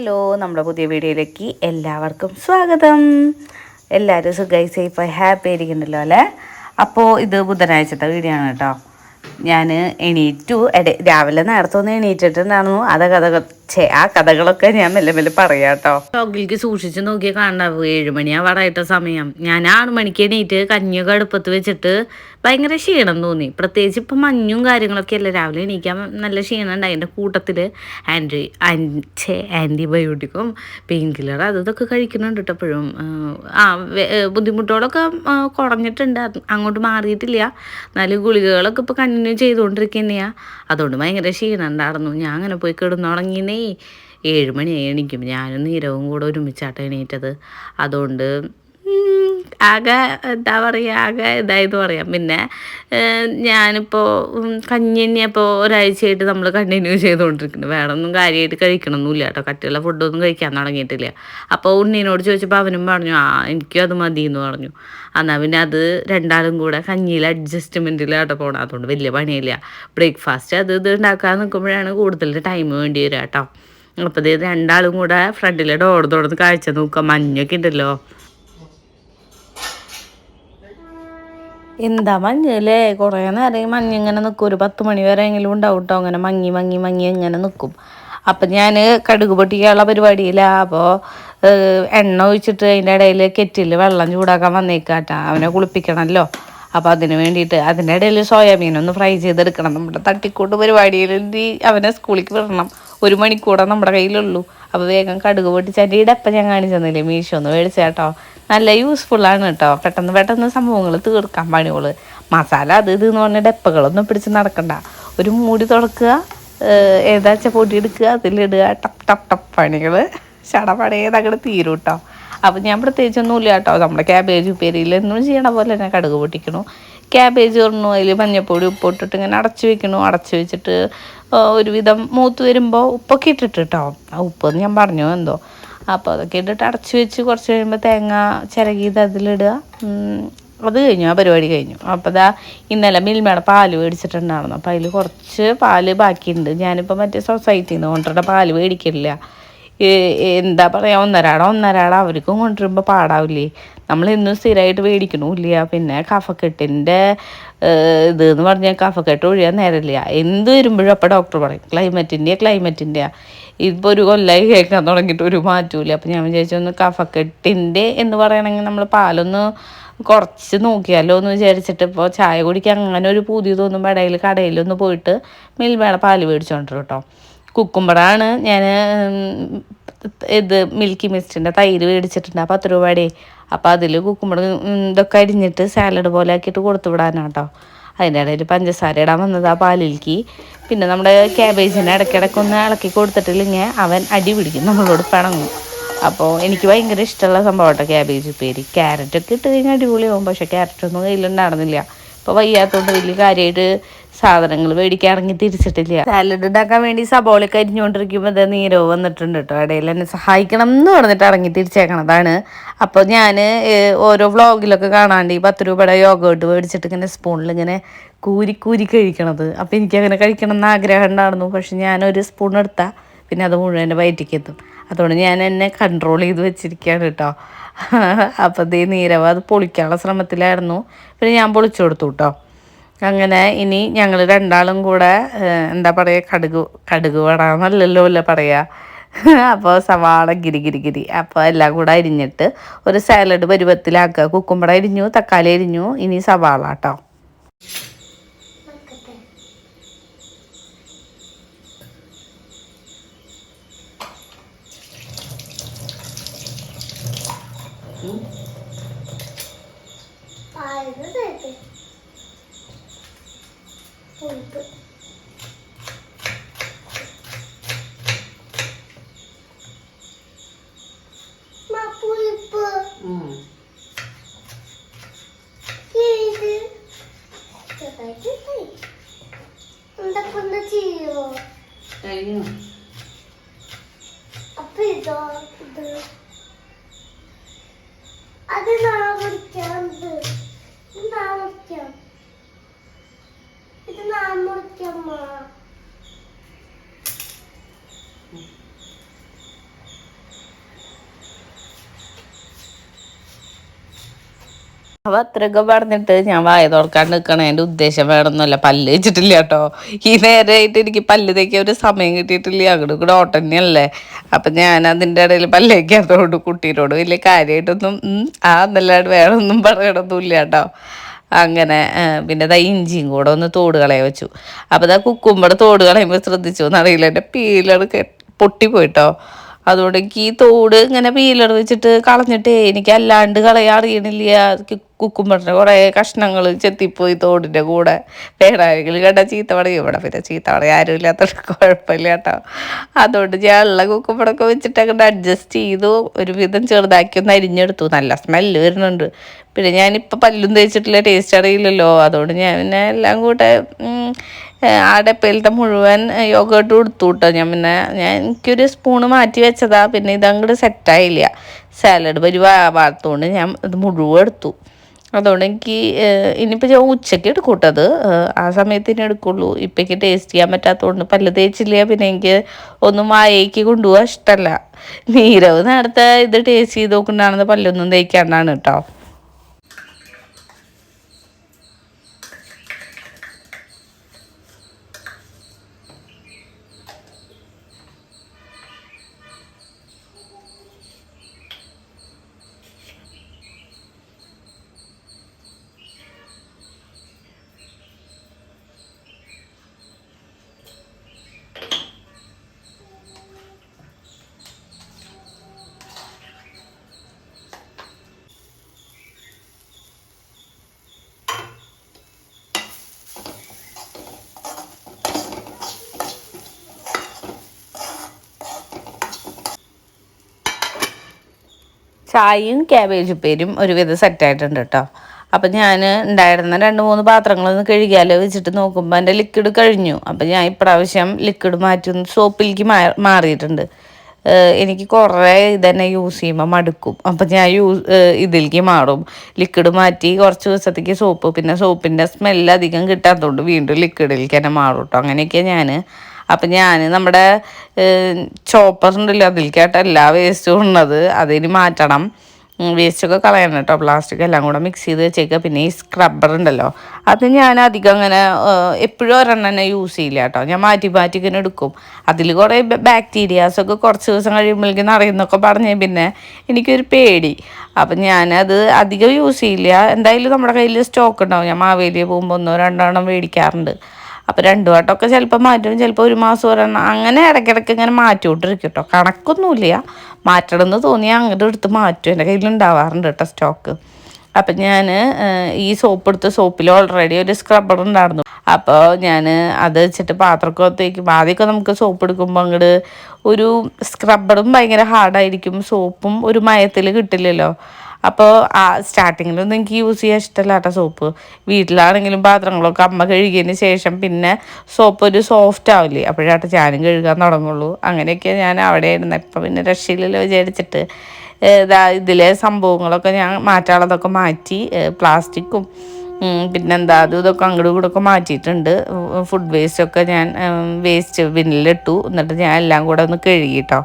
Hello നമ്മുടെ പുതിയ വീഡിയോയിലേക്ക് എല്ലാവർക്കും സ്വാഗതം. എല്ലാവരും സുഖമായി സേഫായി ഹാപ്പി ആയിരിക്കുന്നുണ്ടല്ലോ അല്ലേ? അപ്പോൾ ഇത് ബുധനാഴ്ചത്തെ വീഡിയോ ആണ് കേട്ടോ. ഞാൻ എണീറ്റു. രാവിലെ നേരത്തെ ഒന്ന് എണീറ്റിട്ടുണ്ടായിരുന്നു. അതൊക്കെ കഥ ഛേ ആ കഥകളൊക്കെ ഞാൻ മെല്ലെ മെല്ലെ പറയാം കേട്ടോ ഷോക്കിലേക്ക് സൂക്ഷിച്ച് നോക്കിയാൽ കാണാവൂ. ഏഴുമണിയാവാറായിട്ട സമയം. ഞാൻ ആറു മണിക്ക് എണീറ്റ് കഞ്ഞിയൊക്കെ അടുപ്പത്ത് വെച്ചിട്ട് ഭയങ്കര ക്ഷീണം തോന്നി. പ്രത്യേകിച്ച് ഇപ്പം മഞ്ഞും കാര്യങ്ങളൊക്കെ അല്ലേ? രാവിലെ എണീക്കാൻ നല്ല ക്ഷീണം ഉണ്ട് എന്റെ കൂട്ടത്തിൽ ആന്റി ഛേ ആന്റിബയോട്ടിക്കും പെയിൻ കില്ലർ അത് ഇതൊക്കെ കഴിക്കുന്നുണ്ട് കേട്ടോ എപ്പോഴും ആ ബുദ്ധിമുട്ടുകളൊക്കെ കുറഞ്ഞിട്ടുണ്ട്. അങ്ങോട്ട് മാറിയിട്ടില്ല. എന്നാലും ഗുളികകളൊക്കെ ഇപ്പോൾ കണ്ടിന്യൂ ചെയ്തുകൊണ്ടിരിക്കുന്നതാണ് അതുകൊണ്ട് ഭയങ്കര ക്ഷീണം ഉണ്ടായിരുന്നു. ഞാൻ അങ്ങനെ പോയി കിടന്നുറങ്ങിനേ ഏഴ് മണിയായി എണീക്കും. ഞാനും നീരവും കൂടെ ഒരുമിച്ചാട്ടം എണീറ്റത്. അതുകൊണ്ട് ആകെ എന്താ പറയുക ആകെ ഇതായത് പറയാം. പിന്നെ ഞാനിപ്പോൾ കഞ്ഞി തന്നെയപ്പോൾ ഒരാഴ്ചയായിട്ട് നമ്മൾ കണ്ടിന്യൂ ചെയ്തുകൊണ്ടിരിക്കുന്നു. വേറെ ഒന്നും കാര്യമായിട്ട് കഴിക്കണമൊന്നുമില്ല കേട്ടോ. കട്ടിയുള്ള ഫുഡൊന്നും കഴിക്കാൻ തുടങ്ങിയിട്ടില്ല. അപ്പോൾ ഉണ്ണീനോട് ചോദിച്ചപ്പോൾ അവനും പറഞ്ഞു ആ എനിക്കും അത് മതി എന്ന് പറഞ്ഞു. എന്നാൽ പിന്നെ അത് രണ്ടാളും കൂടെ കഞ്ഞിയിൽ അഡ്ജസ്റ്റ്മെന്റിലാട്ടോ പോകണം അതുകൊണ്ട് വലിയ പണിയില്ല. ബ്രേക്ക്ഫാസ്റ്റ് അത് ഇത് ഉണ്ടാക്കാൻ നിൽക്കുമ്പോഴാണ് കൂടുതൽ ടൈം വേണ്ടി വരിക കേട്ടോ. അപ്പോൾ ഇത് രണ്ടാളും കൂടെ ഫ്രണ്ടിലെ ഡോർ തുറന്ന് കാഴ്ച നോക്കുക. മഞ്ഞൊക്കെ ഉണ്ടല്ലോ. എന്താ മഞ്ഞല്ലേ കുറേ നേരം മഞ്ഞ് ഇങ്ങനെ നിൽക്കും ഒരു പത്ത് മണി വരെ എങ്കിലും ഉണ്ടാവും കേട്ടോ അങ്ങനെ മങ്ങി മങ്ങി മങ്ങി ഇങ്ങനെ നിൽക്കും അപ്പം ഞാൻ കടുക് പൊട്ടിക്കാനുള്ള പരിപാടിയില്ല അപ്പോൾ എണ്ണ ഒഴിച്ചിട്ട് അതിന്റെ ഇടയിൽ കെറ്റിൽ വെള്ളം ചൂടാക്കാൻ വന്നേക്കാട്ടാ. അവനെ കുളിപ്പിക്കണമല്ലോ അപ്പോൾ അതിന് വേണ്ടിയിട്ട് അതിന്റെ ഇടയിൽ സോയാബീൻ ഒന്ന് ഫ്രൈ ചെയ്തെടുക്കണം. നമ്മുടെ തട്ടിക്കൂട്ട് പരിപാടിയിൽ അവനെ സ്കൂളിലേക്ക് വിടണം. ഒരു മണിക്കൂടെ നമ്മുടെ കയ്യിലുള്ളൂ. അപ്പോൾ വേഗം കടുക് പൊട്ടിച്ച് ഇടപ്പ ഇടപ്പം ഞാൻ കാണിച്ചു തന്നില്ലേ? ഒന്ന് മേടിച്ചേട്ടോ നല്ല ആണ് കേട്ടോ പെട്ടെന്ന് പെട്ടെന്ന് സംഭവങ്ങൾ തീർക്കാൻ പണികൾ മസാല അത് ഇത് എന്ന് പറഞ്ഞ ഡെപ്പകളൊന്നും പിടിച്ച് നടക്കണ്ട. ഒരു മൂടി തുറക്കുക ഏതാച്ച പൊടി എടുക്കുക അതിലിടുക ടപ്പ് ടപ്പ് ടപ്പ് പണികൾ ചടപടേത് അങ്ങോട്ട് തീരും കേട്ടോ അപ്പം ഞാൻ പ്രത്യേകിച്ചൊന്നുമില്ല കേട്ടോ നമ്മുടെ ക്യാബേജ് ഉപ്പേരിയിൽ എന്നും ചെയ്യണ പോലെ തന്നെ കടുക് പൊട്ടിക്കണു. ക്യാബേജ് പറഞ്ഞു അതിൽ മഞ്ഞപ്പൊടി ഉപ്പിട്ടിട്ട് ഇങ്ങനെ അടച്ചു വെക്കണു. അടച്ചു വെച്ചിട്ട് ഒരുവിധം മൂത്ത് വരുമ്പോൾ ഉപ്പൊക്കെ ഇട്ടിട്ട് കേട്ടോ ആ ഉപ്പ് ഞാൻ പറഞ്ഞു എന്തോ. അപ്പോൾ അതൊക്കെ ഇട്ടിട്ട് അടച്ചു വെച്ച് കുറച്ച് കഴിയുമ്പോൾ തേങ്ങ ചിരകിയത് അതിലിടുക. അത് കഴിഞ്ഞു ആ പരിപാടി കഴിഞ്ഞു. അപ്പോൾ ദാ ഇന്നലെ മിൽമയുടെ പാൽ മേടിച്ചിട്ടുണ്ടായിരുന്നു. അപ്പോൾ അതിൽ കുറച്ച് പാൽ ബാക്കിയുണ്ട്. ഞാനിപ്പോൾ മറ്റേ സൊസൈറ്റിയിൽ നിന്ന് കൊണ്ടുവരുന്ന പാൽ മേടിക്കില്ല. എന്താ പറയുക ഒന്നരാട ഒന്നരാട അവർക്കും കൊണ്ടുവരുമ്പോൾ പാടാവില്ലേ? നമ്മൾ ഇന്നും സ്ഥിരമായിട്ട് മേടിക്കണമില്ല പിന്നെ കഫക്കെട്ടിന്റെ ഇത് എന്ന് പറഞ്ഞാൽ കഫക്കെട്ട് ഒഴിയാൻ നേരമില്ല. എന്ത് വരുമ്പോഴും അപ്പോൾ ഡോക്ടർ പറയും ക്ലൈമറ്റിന്റെയാണ് ക്ലൈമറ്റിന്റെ ഇപ്പോൾ ഒരു കൊല്ലമായി കേൾക്കാൻ തുടങ്ങിയിട്ട് ഒരു മാറ്റമില്ല അപ്പം ഞാൻ വിചാരിച്ചു ഒന്ന് കഫക്കെട്ടിന്റെ എന്ന് പറയണമെങ്കിൽ നമ്മൾ പാലൊന്ന് കുറച്ച് നോക്കിയാലോ എന്ന് വിചാരിച്ചിട്ട് ഇപ്പോൾ ചായ കുടിക്കാൻ അങ്ങനെ ഒരു പുതിയ തോന്നുമ്പോൾ ഇടയിൽ കടയിലൊന്ന് പോയിട്ട് മിൽമയുടെ പാൽ മേടിച്ചോണ്ട് കേട്ടോ കുക്കുമ്പോഴാണ് ഞാൻ ഇത് മിൽക്കി മിസ്റ്റിന്റെ തൈര് മേടിച്ചിട്ടുണ്ട്. പത്ത് രൂപയുടെ അപ്പോൾ അതിൽ കുക്കുമ്പോൾ ഇതൊക്കെ അരിഞ്ഞിട്ട് സാലഡ് പോലെ ആക്കിയിട്ട് കൊടുത്തു വിടാനാണ് കേട്ടോ അതിന്റെ ഇടയിൽ പഞ്ചസാര ഇടാൻ വന്നത് ആ പാലിലേക്ക് പിന്നെ നമ്മുടെ ക്യാബേജിനെ ഇടയ്ക്കിടയ്ക്ക് ഒന്ന് ഇളക്കി കൊടുത്തിട്ടില്ലെങ്കിൽ അവൻ അടി പിടിക്കും നമ്മളോട് പിണങ്ങും. അപ്പോൾ എനിക്ക് ഭയങ്കര ഇഷ്ടമുള്ള സംഭവം കേട്ടോ ക്യാബേജ് ഉപ്പേരി ക്യാരറ്റൊക്കെ ഇട്ട് കഴിഞ്ഞാൽ അടിപൊളിയാവും പക്ഷേ ക്യാരറ്റൊന്നും കയ്യിലുണ്ടായിരുന്നില്ല. ഇപ്പോൾ വയ്യാത്തതുകൊണ്ട് വലിയ കാര്യമായിട്ട് സാധനങ്ങൾ ഇറങ്ങി തിരിച്ചിട്ടില്ല. സാലഡ് ഉണ്ടാക്കാൻ വേണ്ടി സബോളൊക്കെ അരിഞ്ഞുകൊണ്ടിരിക്കുമ്പോൾ ഇത് നീരവ് വന്നിട്ടുണ്ട് കേട്ടോ. ഇടയിൽ എന്നെ സഹായിക്കണം എന്ന് പറഞ്ഞിട്ട് ഇറങ്ങി തിരിച്ചേക്കണതാണ് അപ്പോൾ ഞാൻ ഓരോ വ്ളോഗിലൊക്കെ കാണാണ്ട് ഈ പത്ത് രൂപയുടെ യോഗോട്ട് മേടിച്ചിട്ട് ഇങ്ങനെ സ്പൂണിൽ ഇങ്ങനെ കൂരി കൂരി കഴിക്കണത്. അപ്പോൾ എനിക്കങ്ങനെ കഴിക്കണം എന്ന് ആഗ്രഹം ഉണ്ടായിരുന്നു. പക്ഷെ ഞാനൊരു സ്പൂൺ എടുത്താൽ പിന്നെ അത് മുഴുവൻ എന്റെ വയറ്റിക്ക് എത്തും. അതുകൊണ്ട് ഞാൻ എന്നെ കൺട്രോൾ ചെയ്ത് വെച്ചിരിക്കുകയാണ് കേട്ടോ. അപ്പോൾ ദേ നീരവ് അത് പൊളിക്കാനുള്ള ശ്രമത്തിലായിരുന്നു. പിന്നെ ഞാൻ പൊളിച്ചു കൊടുത്തു കേട്ടോ. അങ്ങനെ ഇനി ഞങ്ങൾ രണ്ടാളും കൂടെ എന്താ പറയുക കടുക് കടുക് വടാന്നല്ലല്ലോ അല്ല പറയുക അപ്പോൾ സവാള ഗിരി ഗിരി ഗിരി. അപ്പോൾ എല്ലാം കൂടെ അരിഞ്ഞിട്ട് ഒരു സാലഡ് പരുവത്തിലാക്കുക. കുക്കുമ്പട അരിഞ്ഞു തക്കാളി അരിഞ്ഞു ഇനി സവാള കേട്ടോ എന്തൊക്കെ ചെയ്യോ അപ്പൊ ഇതോ ഇത് അത് നാളെ മുറിക്കാം ഇത് ഇത് നാളെ മുറിക്കാം ഇത് നാളെ മുറിക്കാം അവ അത്രയൊക്കെ പറഞ്ഞിട്ട് ഞാൻ വായ തുറക്കാണ്ട് നിൽക്കണ എന്റെ ഉദ്ദേശം വേണമെന്നല്ല പല്ല് വെച്ചിട്ടില്ല കേട്ടോ. ഈ നേരമായിട്ട് എനിക്ക് പല്ല് തേക്കാൻ ഒരു സമയം കിട്ടിയിട്ടില്ല. അങ്ങോട്ട് കൂടെ ഓട്ടന്നെയല്ലേ. അപ്പം ഞാൻ അതിന്റെ ഇടയിൽ പല്ല് തേക്കാത്തതുകൊണ്ട് കുട്ടീനോട് വലിയ കാര്യമായിട്ടൊന്നും ആ എന്നല്ലാണ്ട് വേറെ ഒന്നും പറയണമൊന്നുമില്ല കേട്ടോ. അങ്ങനെ പിന്നെ ദാ ഇഞ്ചിയും കൂടെ ഒന്ന് തോട് കളയാൻ വെച്ചു. അപ്പോൾ ദാ കുക്കുമ്പടെ തോട് കളയുമ്പോൾ ശ്രദ്ധിച്ചു എന്നറിയില്ല. എന്റെ പീലർ പൊട്ടിപ്പോയിട്ടോ അതുകൊണ്ട് എനിക്ക് ഈ തോട് ഇങ്ങനെ പീലർ വെച്ചിട്ട് കളഞ്ഞിട്ടേ എനിക്ക് അല്ലാണ്ട് കളയാൻ അറിയണില്ല. കുക്കുമ്പറിന്റെ കുറേ കഷ്ണങ്ങൾ ചെത്തിപ്പോയി തോടിന്റെ കൂടെ. വേണമെങ്കിൽ കണ്ട ചീത്ത പറയും. ഇവിടെ പിന്നെ ചീത്ത ആരും ഇല്ലാത്ത കുഴപ്പമില്ല കേട്ടോ. അതുകൊണ്ട് ഞാൻ ഉള്ള കുക്കുമ്പറൊക്കെ വെച്ചിട്ട് അഡ്ജസ്റ്റ് ചെയ്തു. ഒരുവിധം ചെറുതാക്കി ഒന്ന് അരിഞ്ഞെടുത്തു. നല്ല സ്മെല്ല് വരുന്നുണ്ട്. പിന്നെ ഞാനിപ്പോൾ പല്ലും തേച്ചിട്ടില്ല ടേസ്റ്റ് അറിയില്ലല്ലോ. അതുകൊണ്ട് ഞാൻ പിന്നെ എല്ലാം കൂടെ ആ ഡപ്പയിലത്തെ മുഴുവൻ യോഗട്ട് കൊടുത്തു കേട്ടോ. ഞാൻ പിന്നെ ഞാൻ എനിക്കൊരു സ്പൂണ് മാറ്റി വെച്ചതാ. പിന്നെ ഇതങ്ങോട്ട് സെറ്റായില്ല സാലഡ് പരിവാത്തോണ്ട് ഞാൻ ഇത് മുഴുവൻ എടുത്തു. അതുകൊണ്ട് ഇനിയിപ്പോൾ ഞാൻ ഉച്ചയ്ക്ക് എടുക്കൂട്ടത് ആ സമയത്തിനെ എടുക്കുള്ളൂ. ഇപ്പോഴേക്ക് ടേസ്റ്റ് ചെയ്യാൻ പറ്റാത്തതുകൊണ്ട് പല്ല് തേച്ചില്ല പിന്നെ എനിക്ക് ഒന്നും വായേക്ക് കൊണ്ടുപോകാൻ ഇഷ്ടമല്ല നീരവ് നേരത്തെ ഇത് ടേസ്റ്റ് ചെയ്ത് നോക്കുന്നതാണെന്ന് പല്ലൊന്നും തേക്കാണ്ടാണ് കേട്ടോ ചായയും ക്യാബേജ് ഉപ്പേരും ഒരുവിധം സെറ്റായിട്ടുണ്ട് കേട്ടോ. അപ്പം ഞാൻ ഉണ്ടായിരുന്ന രണ്ട് മൂന്ന് പാത്രങ്ങളൊന്ന് കഴുകിയാലോ വെച്ചിട്ട് നോക്കുമ്പോൾ എന്റെ ലിക്വിഡ് കഴിഞ്ഞു. അപ്പം ഞാൻ ഇപ്രാവശ്യം ലിക്വിഡ് മാറ്റി സോപ്പിലേക്ക് മാറിയിട്ടുണ്ട്. എനിക്ക് കുറേ ഇതന്നെ യൂസ് ചെയ്യുമ്പോൾ മടുക്കും. അപ്പം ഞാൻ യൂസ് ഇതിലേക്ക് മാറും. ലിക്വിഡ് മാറ്റി കുറച്ച് ദിവസത്തേക്ക് സോപ്പ് പിന്നെ സോപ്പിന്റെ സ്മെല്ല് അധികം കിട്ടാത്തതുകൊണ്ട് വീണ്ടും ലിക്വിഡിലേക്ക് തന്നെ മാറും കേട്ടോ. അങ്ങനെയൊക്കെയാണ് ഞാൻ അപ്പം ഞാൻ നമ്മുടെ ചോപ്പർ ഉണ്ടല്ലോ അതിലേക്കായിട്ട് എല്ലാ വേസ്റ്റും ഉള്ളത്. അതിന് മാറ്റണം. വേസ്റ്റൊക്കെ കളയണം കേട്ടോ. പ്ലാസ്റ്റിക് എല്ലാം കൂടെ മിക്സ് ചെയ്ത് വെച്ചേക്കുക പിന്നെ ഈ സ്ക്രബ്ബർ ഉണ്ടല്ലോ. അത് ഞാൻ അധികം അങ്ങനെ എപ്പോഴും ഒരെണ്ണം തന്നെ യൂസ് ചെയ്യില്ല കേട്ടോ. ഞാൻ മാറ്റി മാറ്റി ഇങ്ങനെ എടുക്കും. അതിൽ കുറേ ബാക്ടീരിയാസൊക്കെ കുറച്ച് ദിവസം കഴിയുമ്പോഴേക്കും നിറയുന്നൊക്കെ പറഞ്ഞേ പിന്നെ എനിക്കൊരു പേടി. അപ്പം ഞാനത് അധികം യൂസ് ചെയ്യില്ല. എന്തായാലും നമ്മുടെ കയ്യിൽ സ്റ്റോക്ക് ഉണ്ടാവും. ഞാൻ മാവേലിയെ പോകുമ്പോൾ ഒന്നോ രണ്ടോ എണ്ണം മേടിക്കാറുണ്ട്. അപ്പോൾ രണ്ടു വട്ടമൊക്കെ ചിലപ്പോൾ മാറ്റും ചിലപ്പോൾ ഒരു മാസം ഒരെണ്ണം അങ്ങനെ ഇടയ്ക്കിടയ്ക്ക് ഇങ്ങനെ മാറ്റിവിട്ടിരിക്കും കേട്ടോ. കണക്കൊന്നുമില്ല. മാറ്റണം എന്ന് തോന്നിയാൽ അങ്ങോട്ട് എടുത്ത് മാറ്റും. എന്റെ കയ്യിൽ ഉണ്ടാവാറുണ്ട് കേട്ടോ സ്റ്റോക്ക് അപ്പം ഞാൻ ഈ സോപ്പ് എടുത്ത് സോപ്പിൽ ഓൾറെഡി ഒരു സ്ക്രബ്ബർ ഉണ്ടായിരുന്നു. അപ്പോൾ ഞാൻ അത് വെച്ചിട്ട് പാത്രമൊക്കെ തേക്കും. ആദ്യമൊക്കെ നമുക്ക് സോപ്പ് എടുക്കുമ്പോൾ അങ്ങോട്ട് ഒരു സ്ക്രബ്ബറും ഭയങ്കര ഹാർഡായിരിക്കും സോപ്പും ഒരു മയത്തിൽ കിട്ടില്ലല്ലോ. അപ്പോൾ ആ സ്റ്റാർട്ടിങ്ങിലൊന്നും എനിക്ക് യൂസ് ചെയ്യാൻ ഇഷ്ടമല്ല കേട്ടോ സോപ്പ് വീട്ടിലാണെങ്കിലും പാത്രങ്ങളൊക്കെ അമ്മ കഴുകിയതിന് ശേഷം പിന്നെ സോപ്പ് ഒരു സോഫ്റ്റ് ആവില്ലേ? അപ്പോഴാട്ട് ഞാനും കഴുകാൻ തുടങ്ങുള്ളൂ. അങ്ങനെയൊക്കെ ഞാൻ അവിടെ ഇരുന്ന ഇപ്പം പിന്നെ രക്ഷയില്ലല്ലോ വിചാരിച്ചിട്ട്. ഇതിലെ സംഭവങ്ങളൊക്കെ ഞാൻ മാറ്റാനുള്ളതൊക്കെ മാറ്റി. പ്ലാസ്റ്റിക്കും പിന്നെന്താ അതും ഇതൊക്കെ അങ്ങോട്ടും ഇങ്ങോട്ടൊക്കെ മാറ്റിയിട്ടുണ്ട്. ഫുഡ് വേസ്റ്റ് ഒക്കെ ഞാൻ വേസ്റ്റ് ബിന്നിലിട്ടു എന്നിട്ട് ഞാൻ എല്ലാം കൂടെ ഒന്ന് കഴുകിട്ടോ.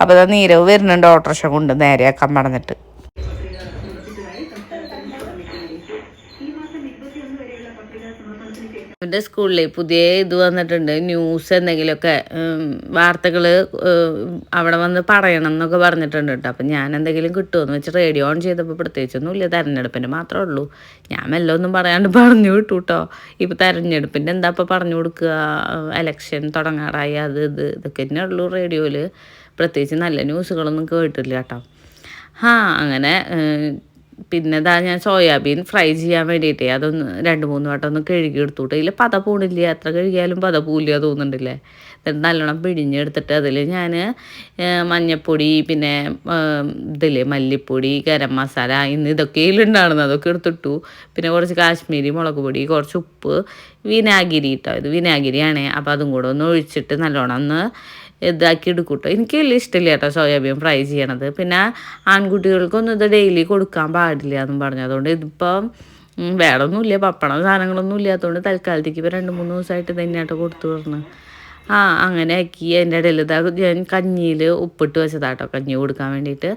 അപ്പോൾ അത് നീരവ് വരുന്നുണ്ട് ഓട്ടോറിക്ഷ കൊണ്ട് നേരെയാക്കാൻ പറഞ്ഞിട്ട് എന്റെ സ്കൂളിൽ പുതിയ ഇത് വന്നിട്ടുണ്ട്. ന്യൂസ് എന്തെങ്കിലുമൊക്കെ വാർത്തകൾ അവിടെ വന്ന് പറയണം എന്നൊക്കെ പറഞ്ഞിട്ടുണ്ട് കേട്ടോ. അപ്പം ഞാൻ എന്തെങ്കിലും കിട്ടുമെന്ന് വെച്ച് റേഡിയോ ഓൺ ചെയ്തപ്പോൾ പ്രത്യേകിച്ചൊന്നും ഇല്ല തെരഞ്ഞെടുപ്പിന്റെ മാത്രമേ ഉള്ളൂ. ഞാൻ മെല്ലെ ഒന്നും പറയാണ്ട് പറഞ്ഞു വിട്ടു കേട്ടോ ഇപ്പോൾ തെരഞ്ഞെടുപ്പിന്റെ എന്താ ഇപ്പോൾ പറഞ്ഞു കൊടുക്കുക? എലക്ഷൻ തുടങ്ങാറായി. അത് ഇത് ഇതൊക്കെ തന്നെ ഉള്ളൂ റേഡിയോയിൽ പ്രത്യേകിച്ച് നല്ല ന്യൂസുകളൊന്നും കേട്ടില്ല കേട്ടോ ഹാ അങ്ങനെ പിന്നെ ഇതാ ഞാൻ സോയാബീൻ ഫ്രൈ ചെയ്യാൻ വേണ്ടിയിട്ടേ അതൊന്ന് രണ്ട് മൂന്ന് വട്ടം ഒന്ന് കഴുകി എടുത്തുട്ട്. ഇതിൽ പത പോണില്ല? എത്ര കഴുകിയാലും പത പൂല തോന്നുന്നുണ്ടല്ലേ? എന്നിട്ട് നല്ലോണം പിഴിഞ്ഞെടുത്തിട്ട് അതിൽ ഞാൻ മഞ്ഞപ്പൊടി പിന്നെ ഇതില്ലേ മല്ലിപ്പൊടി ഗരം മസാല ഇന്ന് ഇതൊക്കെ ഉണ്ടാകുന്നത് അതൊക്കെ എടുത്തിട്ടു. പിന്നെ കുറച്ച് കാശ്മീരി മുളക് പൊടി കുറച്ച് ഉപ്പ് വിനാഗിരി കേട്ടോ ഇത് വിനാഗിരിയാണേ. അപ്പോൾ അതും കൂടെ ഒന്ന് ഒഴിച്ചിട്ട് നല്ലോണം ഒന്ന് ഇതാക്കി എടുക്കും കേട്ടോ എനിക്ക് വലിയ ഇഷ്ടമില്ല കേട്ടോ സോയാബീൻ ഫ്രൈ ചെയ്യണത്. പിന്നെ ആൺകുട്ടികൾക്കൊന്നും ഇത് ഡെയിലി കൊടുക്കാൻ പാടില്ല എന്നും പറഞ്ഞു. അതുകൊണ്ട് ഇതിപ്പം വേറൊന്നുമില്ല. പപ്പടം സാധനങ്ങളൊന്നും ഇല്ലാത്തതുകൊണ്ട് തൽക്കാലത്തേക്ക് ഇപ്പോൾ രണ്ട് മൂന്ന് ദിവസമായിട്ട് തന്നെയാട്ടോ കൊടുത്തു പറഞ്ഞു ആ അങ്ങനെ ആക്കി അതിന്റെ ഇടയിൽ ഇതാ ഞാൻ കഞ്ഞിയിൽ ഉപ്പിട്ട് വെച്ചതാട്ടോ. കഞ്ഞി കൊടുക്കാൻ വേണ്ടിയിട്ട്.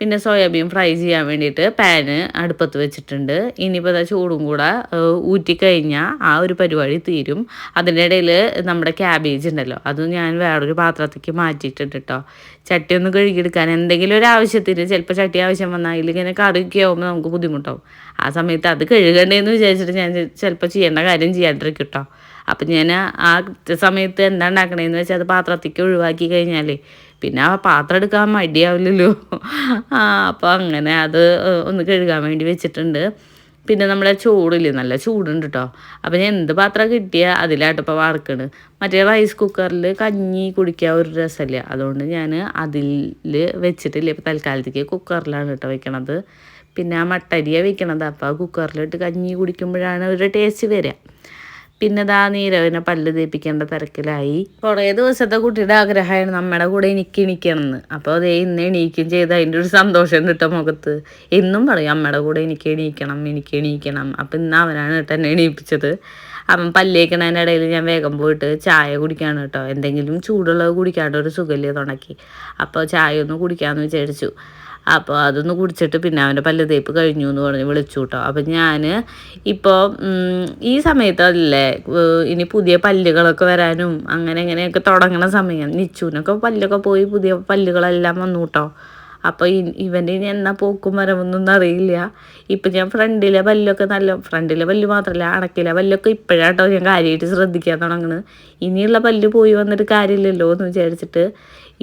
പിന്നെ സോയാബീൻ ഫ്രൈ ചെയ്യാൻ വേണ്ടിയിട്ട് പാന് അടുപ്പത്ത് വെച്ചിട്ടുണ്ട്. ഇനിയിപ്പോൾ അതാ ചൂടും കൂടെ ഊറ്റിക്കഴിഞ്ഞാൽ ആ ഒരു പരിപാടി തീരും. അതിന്റെ ഇടയിൽ നമ്മുടെ ക്യാബേജ് ഉണ്ടല്ലോ അത് ഞാൻ വേറൊരു പാത്രത്തേക്ക് മാറ്റിയിട്ടുണ്ട് കേട്ടോ ചട്ടി ഒന്ന് കഴുകിയെടുക്കാൻ. എന്തെങ്കിലും ഒരു ആവശ്യത്തിന് ചിലപ്പോൾ ചട്ടി ആവശ്യം വന്നാൽ ഇങ്ങനെ കറിയൊക്കെ ആകുമ്പോൾ നമുക്ക് ബുദ്ധിമുട്ടാവും. ആ സമയത്ത് അത് കഴുകണ്ടേന്ന് വിചാരിച്ചിട്ട് ഞാൻ ചിലപ്പോൾ ചെയ്യേണ്ട കാര്യം ചെയ്യാണ്ടിരിക്കും കേട്ടോ അപ്പം ഞാൻ ആ സമയത്ത് എന്താ ഉണ്ടാക്കണേന്ന് വെച്ചാൽ അത് പാത്രത്തേക്ക് ഒഴിവാക്കി കഴിഞ്ഞാൽ പിന്നെ ആ പാത്രം എടുക്കാൻ മടിയാവില്ലല്ലോ. ആ അപ്പോൾ അങ്ങനെ അത് ഒന്ന് കഴുകാൻ വേണ്ടി വെച്ചിട്ടുണ്ട്. പിന്നെ നമ്മുടെ ചൂടില്ല നല്ല ചൂടുണ്ട് കേട്ടോ അപ്പം ഞാൻ എന്ത് പാത്രം കിട്ടിയാൽ അതിലാട്ടിപ്പോൾ വറക്കണ്. മറ്റേ റൈസ് കുക്കറിൽ കഞ്ഞി കുടിക്കാൻ ഒരു രസമില്ല അതുകൊണ്ട് ഞാൻ അതിൽ വെച്ചിട്ടില്ല. ഇപ്പം തൽക്കാലത്തേക്ക് കുക്കറിലാണ് കേട്ടോ വെക്കണത്. പിന്നെ ആ മട്ടരിയാണ് വെക്കണത്. അപ്പോൾ ആ കുക്കറിലിട്ട് കഞ്ഞി കുടിക്കുമ്പോഴാണ് ഒരു ടേസ്റ്റ് വരിക പിന്നെ ദാ നീരവിനെ പല്ല് തേപ്പിക്കേണ്ട തിരക്കിലായി. കുറേ ദിവസത്തെ കുട്ടിയുടെ ആഗ്രഹമായിരുന്നു നമ്മുടെ കൂടെ എനിക്ക് എണീക്കണമെന്ന് അപ്പോൾ അതേ ഇന്ന് എണീക്കും ചെയ്ത് അതിന്റെ ഒരു സന്തോഷം കിട്ടും മുഖത്ത്. എന്നും പറയും അമ്മയുടെ കൂടെ എനിക്ക് എണീക്കണം എനിക്ക് എണീക്കണം. അപ്പം ഇന്ന് അവനാണ് കേട്ടോ എന്നെ എണീപ്പിച്ചത്. അവൻ പല്ലേക്കണതിന്റെ ഇടയിൽ ഞാൻ വേഗം പോയിട്ട് ചായ കുടിക്കാണ് കേട്ടോ എന്തെങ്കിലും ചൂടുള്ളത് കുടിക്കാണ്ട് ഒരു സുഖല്യ തുണക്കി അപ്പോൾ ചായ ഒന്ന് കുടിക്കാമെന്ന് വിചാരിച്ചു. അപ്പോൾ അതൊന്ന് കുടിച്ചിട്ട് പിന്നെ അവന്റെ പല്ല് തേപ്പ് കഴിഞ്ഞു എന്ന് പറഞ്ഞ് വിളിച്ചു കേട്ടോ അപ്പം ഞാൻ ഇപ്പോൾ ഈ സമയത്തല്ലേ ഇനി പുതിയ പല്ലുകളൊക്കെ വരാനും അങ്ങനെ ഇങ്ങനെയൊക്കെ തുടങ്ങണ സമയം. നിച്ചുവിനൊക്കെ പല്ലൊക്കെ പോയി പുതിയ പല്ലുകളെല്ലാം വന്നു കേട്ടോ അപ്പോൾ ഇവന്റെ ഇനി എന്നാ പോക്കും വരവൊന്നും അറിയില്ല. ഇപ്പം ഞാൻ ഫ്രണ്ടിലെ പല്ലൊക്കെ നല്ല ഫ്രണ്ടിലെ പല്ല് മാത്രമല്ല അടക്കിലെ പല്ലൊക്കെ ഇപ്പോഴാട്ടോ ഞാൻ കാര്യമായിട്ട് ശ്രദ്ധിക്കാൻ തുടങ്ങുന്നത് ഇനിയുള്ള പല്ല് പോയി വന്നിട്ട് കാര്യമില്ലല്ലോ എന്ന് വിചാരിച്ചിട്ട്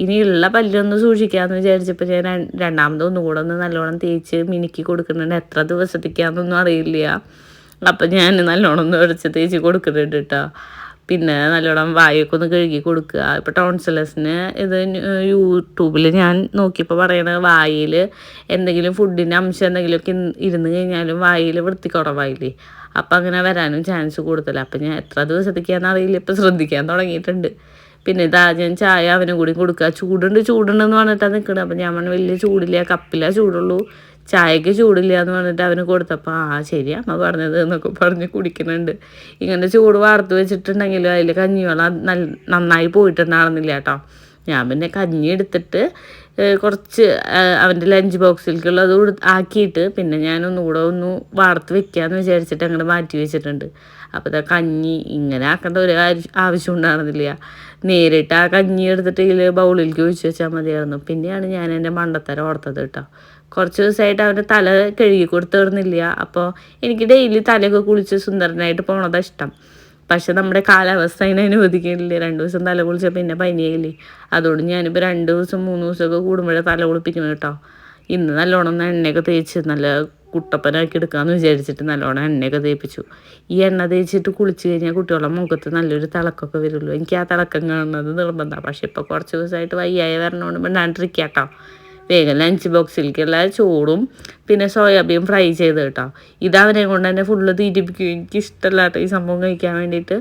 ഇനിയുള്ള പല്ലൊന്ന് സൂക്ഷിക്കാമെന്ന് വിചാരിച്ചപ്പോൾ ഞാൻ രണ്ടാമതോ ഒന്നുകൂടെ ഒന്ന് നല്ലോണം തേച്ച് മിനുക്കി കൊടുക്കുന്നുണ്ട്. എത്ര ദിവസത്തേക്കാന്നൊന്നും അറിയില്ല. അപ്പം ഞാൻ നല്ലോണം ഒന്ന് ഉരച്ച് തേച്ച് കൊടുക്കുന്നുണ്ട് കേട്ടോ പിന്നെ നല്ലോണം വായൊക്കെ ഒന്ന് കഴുകി കൊടുക്കുക. ഇപ്പോൾ ടോൺസിലസിന് ഇത് യൂട്യൂബിൽ ഞാൻ നോക്കിയപ്പോൾ പറയുന്നത് വായിൽ എന്തെങ്കിലും ഫുഡിന്റെ അംശം എന്തെങ്കിലുമൊക്കെ ഇരുന്ന് കഴിഞ്ഞാലും വായിൽ വൃത്തി കുറവായില്ലേ? അപ്പം അങ്ങനെ വരാനും ചാൻസ് കൂടുതലാണ് അപ്പം ഞാൻ എത്ര ദിവസത്തേക്കാന്ന് അറിയില്ല. ഇപ്പം ശ്രദ്ധിക്കാൻ തുടങ്ങിയിട്ടുണ്ട്. പിന്നെ ഇതാ ഞാൻ ചായ അവനും കൂടി കൊടുക്കുക. ചൂടുണ്ട് ചൂടുണ്ടെന്ന് പറഞ്ഞിട്ടാണ് നിൽക്കുന്നത് അപ്പം ഞാൻ വലിയ ചൂടില്ല കപ്പില ചൂടുള്ളൂ. ചായക്ക് ചൂടില്ല എന്ന് പറഞ്ഞിട്ട് അവന് കൊടുത്തപ്പോൾ ആ ശരി അമ്മ പറഞ്ഞത് എന്നൊക്കെ പറഞ്ഞ് കുടിക്കുന്നുണ്ട്. ഇങ്ങനെ ചൂട് വാർത്ത് വെച്ചിട്ടുണ്ടെങ്കിലും അതിൽ കഞ്ഞിവെള്ളം നല്ല നന്നായി പോയിട്ടുണ്ടാകുന്നില്ല കേട്ടോ. ഞാൻ പിന്നെ കഞ്ഞി എടുത്തിട്ട് കുറച്ച് അവന്റെ ലഞ്ച് ബോക്സിലേക്കുള്ളത് ആക്കിയിട്ട് പിന്നെ ഞാനൊന്നുകൂടെ ഒന്ന് വാർത്ത് വെക്കാമെന്ന് വിചാരിച്ചിട്ട് അങ്ങോട്ട് മാറ്റി വെച്ചിട്ടുണ്ട്. അപ്പോൾ ഇതാ കഞ്ഞി ഇങ്ങനെ ആക്കേണ്ട ഒരു ആവശ്യ- ഉണ്ടായിരുന്നില്ല. നേരിട്ട് ആ കഞ്ഞി എടുത്തിട്ട് ഇതിൽ ബൗളിലേക്ക് ഒഴിച്ച് വെച്ചാൽ മതിയായിരുന്നു. പിന്നെയാണ് ഞാൻ എന്റെ മണ്ടത്തരം ഓർത്തത് കേട്ടോ. കുറച്ച് ദിവസമായിട്ട് അവന്റെ തല കഴുകി കൊടുത്തിരുന്നില്ല അപ്പോൾ എനിക്ക് ഡെയിലി തലയൊക്കെ കുളിച്ച് സുന്ദരനായിട്ട് പോണതാണ് ഇഷ്ടം. പക്ഷെ നമ്മുടെ കാലാവസ്ഥ അതിനെ അനുവദിക്കുന്നില്ല. രണ്ട് ദിവസം തല കുളിച്ച പിന്നെ പനിയായില്ലേ? അതുകൊണ്ട് ഞാനിപ്പോൾ രണ്ട് ദിവസം മൂന്ന് ദിവസമൊക്കെ കൂടുമ്പോഴേ തല കുളിപ്പിക്കണം കേട്ടോ. ഇന്ന് നല്ലോണം എണ്ണയൊക്കെ തേച്ച് നല്ല കുട്ടപ്പനാക്കി എടുക്കാമെന്ന് വിചാരിച്ചിട്ട് നല്ലോണം എണ്ണയൊക്കെ തേപ്പിച്ചു. ഈ എണ്ണ തേച്ചിട്ട് കുളിച്ച് കഴിഞ്ഞാൽ കുട്ടികളുടെ മുഖത്ത് നല്ലൊരു തിളക്കമൊക്കെ വരുള്ളൂ എനിക്ക് ആ തിളക്കം കാണുന്നത് നിർബന്ധമാണ് പക്ഷെ ഇപ്പോൾ കുറച്ച് ദിവസമായിട്ട് വയ്യായ വരണോണ്ട് മിണ്ടാണ്ടിരിക്കുക കേട്ടോ വേഗം ലഞ്ച് ബോക്സിലേക്കുള്ള ചോറും പിന്നെ സോയാബീൻ ഫ്രൈ ചെയ്ത് കേട്ടോ. ഇതവനെ കൊണ്ട് തന്നെ ഫുള്ള് തീറ്റിപ്പിക്കും എനിക്ക് ഇഷ്ടമല്ലാത്ത ഈ സംഭവം കഴിക്കാൻ വേണ്ടിയിട്ട്.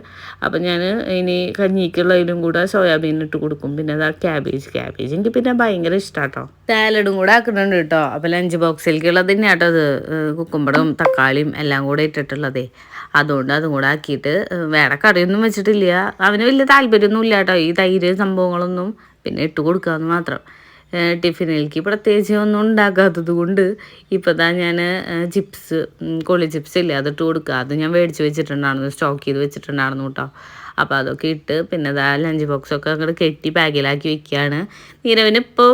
അപ്പം ഞാൻ ഇനി കഞ്ഞിക്കുള്ളതിലും കൂടെ സോയാബീൻ ഇട്ട് കൊടുക്കും. പിന്നെ അതാ ക്യാബേജ് ക്യാബേജ് എനിക്ക് പിന്നെ ഭയങ്കര ഇഷ്ടമാട്ടോ സാലഡും കൂടെ ആക്കുന്നുണ്ട് കേട്ടോ അപ്പം ലഞ്ച് ബോക്സിലേക്കുള്ളത് തന്നെ കേട്ടോ അത് കുക്കുമ്പടും തക്കാളിയും എല്ലാം കൂടെ ഇട്ടിട്ടുള്ളതേ. അതുകൊണ്ട് അതും കൂടെ ആക്കിയിട്ട് വേറെ കറിയൊന്നും വെച്ചിട്ടില്ല. അവന് വലിയ താല്പര്യമൊന്നും ഇല്ല കേട്ടോ ഈ തൈര് സംഭവങ്ങളൊന്നും പിന്നെ ഇട്ട് കൊടുക്കാമെന്ന് മാത്രം. ടിഫിനിലേക്ക്. പ്രത്യേകിച്ച് ഒന്നും ഉണ്ടാക്കാത്തത് കൊണ്ട് ഇപ്പോൾ താ ഞാൻ ചിപ്സ് കോളി ചിപ്സ് ഇല്ലേ അതിട്ട് കൊടുക്കുക അത് ഞാൻ മേടിച്ച് വെച്ചിട്ടുണ്ടായിരുന്നു സ്റ്റോക്ക് ചെയ്ത് വെച്ചിട്ടുണ്ടായിരുന്നു കേട്ടോ അപ്പോൾ അതൊക്കെ ഇട്ട് പിന്നെ ഇതാ ലഞ്ച് ബോക്സൊക്കെ അങ്ങോട്ട് കെട്ടി ബാഗിലാക്കി വെക്കുകയാണ് നീരവിന് ഇപ്പോൾ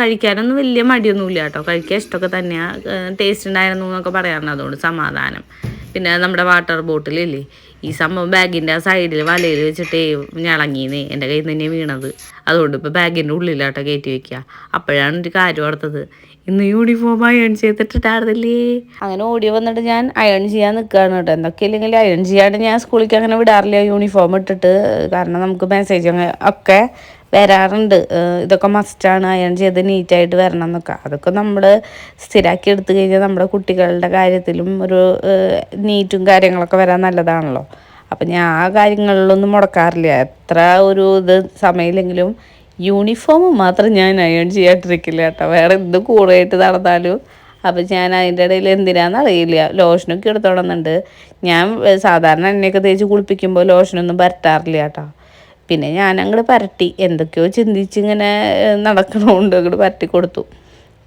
കഴിക്കാനൊന്നും വലിയ മടിയൊന്നുമില്ല കേട്ടോ കഴിക്കാൻ ഇഷ്ടമൊക്കെ തന്നെയാണ് ടേസ്റ്റ് ഉണ്ടായിരുന്നു എന്നൊക്കെ പറയാറുണ്ട്. അതുകൊണ്ട് സമാധാനം. പിന്നെ നമ്മുടെ വാട്ടർ ബോട്ടിലില്ലേ ഈ സംഭവം ബാഗിന്റെ ആ സൈഡിൽ വലയിൽ വെച്ചിട്ടേ ഞളങ്ങീന്നേ. എന്റെ കയ്യിൽ നിന്ന് തന്നെ വീണത്. അതുകൊണ്ട് ഇപ്പോൾ ബാഗിന്റെ ഉള്ളിലാട്ടോ കയറ്റി വെക്കുക അപ്പോഴാണ് ഒരു കാര്യം ഓർത്തത്. ഇന്ന് യൂണിഫോം അയൺ ചെയ്തിട്ടിട്ടായിരുന്നില്ലേ? അങ്ങനെ ഓടി വന്നിട്ട് ഞാൻ അയൺ ചെയ്യാൻ നിൽക്കുകയാണ് കേട്ടോ. എന്തൊക്കെ ഇല്ലെങ്കിൽ അയൺ ചെയ്യാണ്ട് ഞാൻ സ്കൂളിലേക്ക് അങ്ങനെ വിടാറില്ല യൂണിഫോം ഇട്ടിട്ട്. കാരണം നമുക്ക് മെസ്സേജ് ഒക്കെ വരാറുണ്ട്. ഇതൊക്കെ മസ്റ്റാണ് അയൺ ചെയ്ത് നീറ്റായിട്ട് വരണം എന്നൊക്കെ. അതൊക്കെ നമ്മൾ സ്ഥിരമാക്കി എടുത്തു കഴിഞ്ഞാൽ നമ്മുടെ കുട്ടികളുടെ കാര്യത്തിലും ഒരു നീറ്റും കാര്യങ്ങളൊക്കെ വരാൻ നല്ലതാണല്ലോ. അപ്പം ഞാൻ ആ കാര്യങ്ങളിലൊന്നും മുടക്കാറില്ല. എത്ര ഒരു ഇത് സമയമില്ലെങ്കിലും യൂണിഫോം മാത്രം ഞാൻ അയൺ ചെയ്യാണ്ടിരിക്കില്ല കേട്ടോ. വേറെ എന്ത് കൂടെയായിട്ട് നടന്നാലും. അപ്പം ഞാൻ അതിന്റെ ഇടയിൽ എന്തിനാണെന്ന് അറിയില്ല. ലോഷനൊക്കെ എടുത്തോണമെന്നുണ്ട് ഞാൻ സാധാരണ എണ്ണയൊക്കെ തേച്ച് കുളിപ്പിക്കുമ്പോൾ ലോഷനൊന്നും പരട്ടാറില്ല കേട്ടോ. പിന്നെ ഞാൻ അങ്ങോട്ട് പരട്ടി. എന്തൊക്കെയോ ചിന്തിച്ച് ഇങ്ങനെ നടക്കണോണ്ട് അങ്ങോട്ട് പരട്ടി കൊടുത്തു.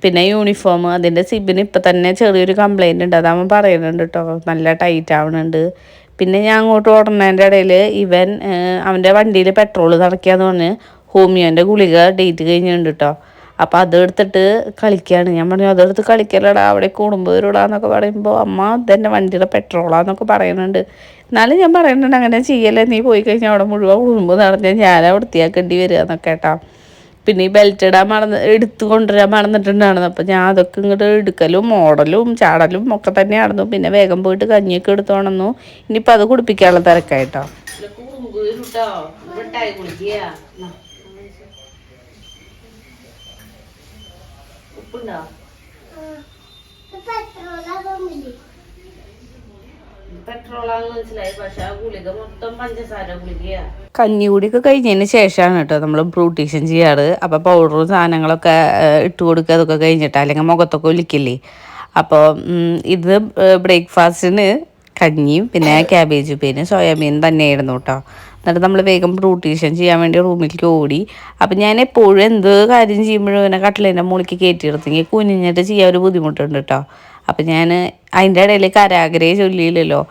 പിന്നെ യൂണിഫോം അതിന്റെ സിബിന് ഇപ്പം തന്നെ ചെറിയൊരു കംപ്ലൈന്റ് ഉണ്ട്. അതാവുമ്പോൾ പറയുന്നുണ്ട് കേട്ടോ നല്ല ടൈറ്റ് ആവണുണ്ട്. പിന്നെ ഞാൻ അങ്ങോട്ട് ഓടുന്നതിന്റെ ഇടയിൽ ഇവൻ അവന്റെ വണ്ടിയിൽ പെട്രോൾ നിറയ്ക്കാന്ന് പറഞ്ഞ് ഹോമിയോന്റെ ഗുളിക ഡേറ്റ് കഴിഞ്ഞിട്ടുണ്ട് കേട്ടോ അപ്പം അതെടുത്തിട്ട് കളിക്കുകയാണ് ഞാൻ പറഞ്ഞു അതെടുത്ത് കളിക്കലടാ അവിടെ കുടുംബം എന്നൊക്കെ പറയുമ്പോൾ അമ്മ ഇതെന്റെ വണ്ടിയുടെ പെട്രോളാന്നൊക്കെ പറയുന്നുണ്ട്. എന്നാലും ഞാൻ പറയുന്നുണ്ട് അങ്ങനെ ചെയ്യല്ലേ നീ പോയി കഴിഞ്ഞാൽ അവിടെ മുഴുവൻ കുടുംബം നടന്നാൽ ഞാനാ വൃത്തിയാക്കേണ്ടി വരിക എന്നൊക്കെ കേട്ടാ. പിന്നെ ഈ ബെൽറ്റ് ഇടാൻ മറന്ന് എടുത്തു കൊണ്ടുവരാൻ മറന്നിട്ടുണ്ടായിരുന്നു. അപ്പം ഞാൻ അതൊക്കെ ഇങ്ങോട്ട് എടുക്കലും മോഡലും ചാടലും ഒക്കെ തന്നെ നടന്നു പിന്നെ വേഗം പോയിട്ട് കഞ്ഞിയൊക്കെ എടുത്തോണെന്നു ഇനിയിപ്പോൾ അത് കുടിപ്പിക്കാനുള്ള തിരക്കായിട്ടോ ഉപ്പുണ്ടോ പെട്രോളാ തോന്നില്ലേ പെട്രോളാന്ന് മനസ്സിലായി പക്ഷെ ആ ഗുളിക മൊത്തം പഞ്ചസാര ഗുളികയാ. കഞ്ഞി കൂടിയൊക്കെ കഴിഞ്ഞതിന് ശേഷമാണ് കേട്ടോ നമ്മൾ ബ്രൂട്ടീഷൻ ചെയ്യാറ്. അപ്പോൾ പൗഡറും സാധനങ്ങളൊക്കെ ഇട്ടു ഇട്ട് കൊടുക്കുക അതൊക്കെ കഴിഞ്ഞിട്ട് അല്ലെങ്കിൽ മുഖത്തൊക്കെ ഒലിക്കില്ലേ. അപ്പോൾ ഇത് ബ്രേക്ക്ഫാസ്റ്റിന് കഞ്ഞിയും പിന്നെ ക്യാബേജ് പിന്നെ സോയാബീൻ തന്നെയായിരുന്നു കേട്ടോ. എന്നിട്ട് നമ്മൾ വേഗം ബ്രൂട്ടീഷൻ ചെയ്യാൻ വേണ്ടി റൂമിലേക്ക് ഓടി. അപ്പം ഞാൻ എപ്പോഴും എന്ത് കാര്യം ചെയ്യുമ്പോഴും ഇങ്ങനെ കട്ടിലിന്റെ മുകളിലേക്ക് കയറ്റി കയറ്റിയെടുത്തെങ്കിൽ കുനിഞ്ഞിട്ട് ചെയ്യാൻ ഒരു ബുദ്ധിമുട്ടുണ്ട് കേട്ടോ അപ്പം ഞാൻ അതിന്റെ ഇടയിൽ കരാഗ്രേ ചൊല്ലിയില്ലല്ലോ.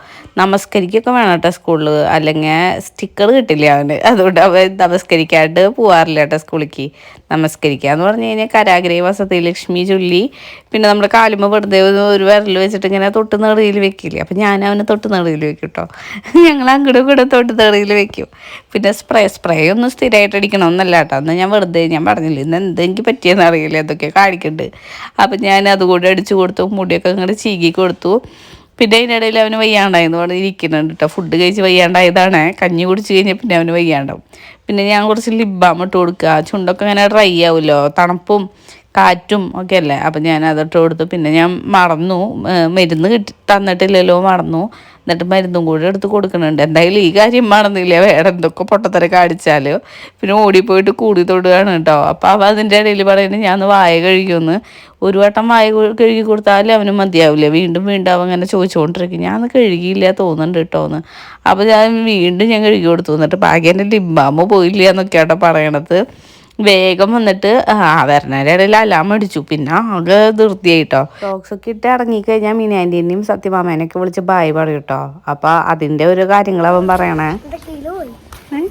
നമസ്കരിക്കൊക്കെ വേണം കേട്ടോ സ്കൂളിൽ അല്ലെങ്കിൽ സ്റ്റിക്കർ കിട്ടില്ല അവന്. അതുകൊണ്ട് അവൻ നമസ്കരിക്കാണ്ട് പോവാറില്ല കേട്ടോ സ്കൂളിലേക്ക്. നമസ്കരിക്കുക എന്ന് പറഞ്ഞു കഴിഞ്ഞാൽ കരാഗ്രഹ വസതി ലക്ഷ്മി ചൊല്ലി. പിന്നെ നമ്മുടെ കാലുമ്പ് വെറുതെ ഒരു വിരൽ വെച്ചിട്ട് ഇങ്ങനെ തൊട്ട് നെറിയിൽ വെക്കില്ലേ. അപ്പം ഞാൻ അവന് തൊട്ട് നെറിയിൽ വെക്കും കേട്ടോ ഞങ്ങൾ അങ്ങോട്ടും കൂടെ തൊട്ട് നെറിയിൽ വെക്കും. പിന്നെ സ്പ്രേ സ്പ്രേ ഒന്നും സ്ഥിരമായിട്ട് അടിക്കണമെന്നല്ല കേട്ടോ എന്നാൽ ഞാൻ വെറുതെ ഞാൻ പറഞ്ഞില്ല ഇന്ന് എന്തെങ്കിലും പറ്റിയെന്ന് അറിയില്ല. എന്തൊക്കെ കാണിക്കുന്നുണ്ട് അപ്പം ഞാൻ അതുകൂടെ അടിച്ചു കൊടുത്തു. മുടിയൊക്കെ അങ്ങോട്ട് ചീകി കൊടുത്തു പിന്നെ അതിനിടയിൽ അവന് വയ്യാണ്ടായെന്ന് പറഞ്ഞ് ഇരിക്കുന്നുണ്ട് കേട്ടോ ഫുഡ് കഴിച്ച് വയ്യാണ്ടായതാണ്. കഞ്ഞി കുടിച്ച് കഴിഞ്ഞാൽ പിന്നെ അവന് വയ്യാണ്ടാവും. പിന്നെ ഞാൻ കുറച്ച് ലിബാം ഇട്ട് കൊടുക്കുക. ചുണ്ടൊക്കെ ഇങ്ങനെ ഡ്രൈ ആവുമല്ലോ. തണുപ്പും കാറ്റും ഒക്കെ അല്ലേ? അപ്പം ഞാൻ അതിട്ട് കൊടുത്തു. പിന്നെ ഞാൻ മറന്നു. മരുന്ന് കിട്ടി തന്നിട്ടില്ലല്ലോ മറന്നു. എന്നിട്ട് മരുന്നും കൂടി എടുത്ത് കൊടുക്കുന്നുണ്ട്. എന്തായാലും ഈ കാര്യം മറന്നില്ല. വേറെ എന്തൊക്കെ പൊട്ടത്തര കാണിച്ചാലോ. പിന്നെ ഓടിപ്പോയിട്ട് കൂടി തൊടുകയാണ് കേട്ടോ. അപ്പോൾ അവ അതിന്റെ ഇടയിൽ പറയുന്നത് ഞാൻ വായ കഴുകിയൊന്ന് ഒരു വട്ടം വായ കഴു- കഴുകി കൊടുത്താലും അവന് മതിയാവില്ല. വീണ്ടും വീണ്ടും അവൻ അങ്ങനെ ചോദിച്ചുകൊണ്ടിരിക്കും. ഞാൻ കഴുകിയില്ല തോന്നുന്നുണ്ട് കേട്ടോ എന്ന് അപ്പോൾ ഞാൻ വീണ്ടും ഞാൻ കഴുകി കൊടുത്തു. എന്നിട്ട് ബാക്കി എന്റെ ലിംബാമ്മ പോയില്ല എന്നൊക്കെയാട്ടോ പറയണത്. വേഗം വന്നിട്ട് ആ വരണേന്റെ ഇടയിൽ അലാം അടിച്ചു. പിന്നെ ആകെ ധൃതിയായിട്ടോ. ഡോക്സ് ഒക്കെ ഇട്ട് ഇറങ്ങിക്കഴിഞ്ഞാൽ മിനാന്റെയും സത്യമാമേനൊക്കെ വിളിച്ച് ബായ് പറയും കേട്ടോ. അപ്പൊ അതിന്റെ ഒരു കാര്യങ്ങൾ അവൻ പറയണേ. എന്റെ കിലോ? പനി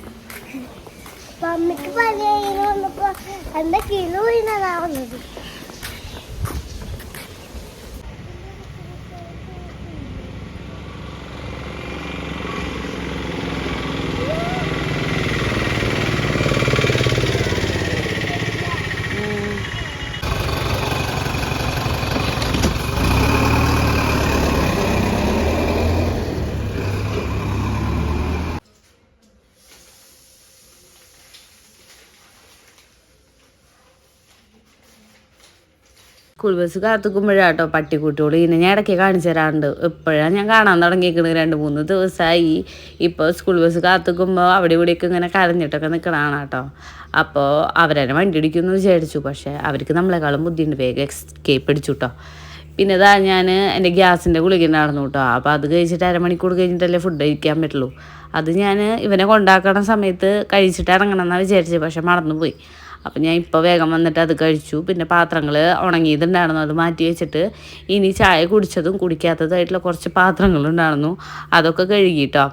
സ്കൂൾ ബസ് കാത്തുക്കുമ്പോഴാട്ടോ പട്ടിക്കുട്ടികൾ ഇങ്ങനെ ഞാൻ ഇടയ്ക്ക് കാണിച്ചു തരാറുണ്ട്. ഇപ്പോഴാണ് ഞാൻ കാണാൻ തുടങ്ങിയിരിക്കുന്നത് രണ്ട് മൂന്ന് ദിവസമായി ഇപ്പോൾ സ്കൂൾ ബസ് കാത്തുക്കുമ്പോൾ അവിടെ ഇവിടെയൊക്കെ ഇങ്ങനെ കരഞ്ഞിട്ടൊക്കെ നിൽക്കണതാണ് കേട്ടോ അപ്പോൾ അവരെന്നെ വണ്ടി ഇടിക്കുമെന്ന് വിചാരിച്ചു. പക്ഷേ അവർക്ക് നമ്മളെക്കാളും ബുദ്ധിയുണ്ട് വേഗം എസ്കേപ്പ് അടിച്ചു കേട്ടോ പിന്നെ ഇതാ ഞാൻ എന്റെ ഗ്യാസിന്റെ ഗുളിക നടന്നു കേട്ടോ. അപ്പോൾ അത് കഴിച്ചിട്ട് അരമണിക്കൂർ കഴിഞ്ഞിട്ടല്ലേ ഫുഡ് കഴിക്കാൻ പറ്റുള്ളൂ. അത് ഞാൻ ഇവനെ കൊണ്ടാക്കണ സമയത്ത് കഴിച്ചിട്ട് ഇറങ്ങണം എന്നാണ് വിചാരിച്ചത്. പക്ഷെ മറന്നുപോയി. അപ്പം ഞാൻ ഇപ്പോൾ വേഗം വന്നിട്ട് അത് കഴിച്ചു. പിന്നെ പാത്രങ്ങൾ ഉണങ്ങിയതുണ്ടായിരുന്നു അത് മാറ്റി വെച്ചിട്ട് ഇനി ചായ കുടിച്ചതും കുടിക്കാത്തതായിട്ടുള്ള കുറച്ച് പാത്രങ്ങളുണ്ടായിരുന്നു. അതൊക്കെ കഴുകിയിട്ടോ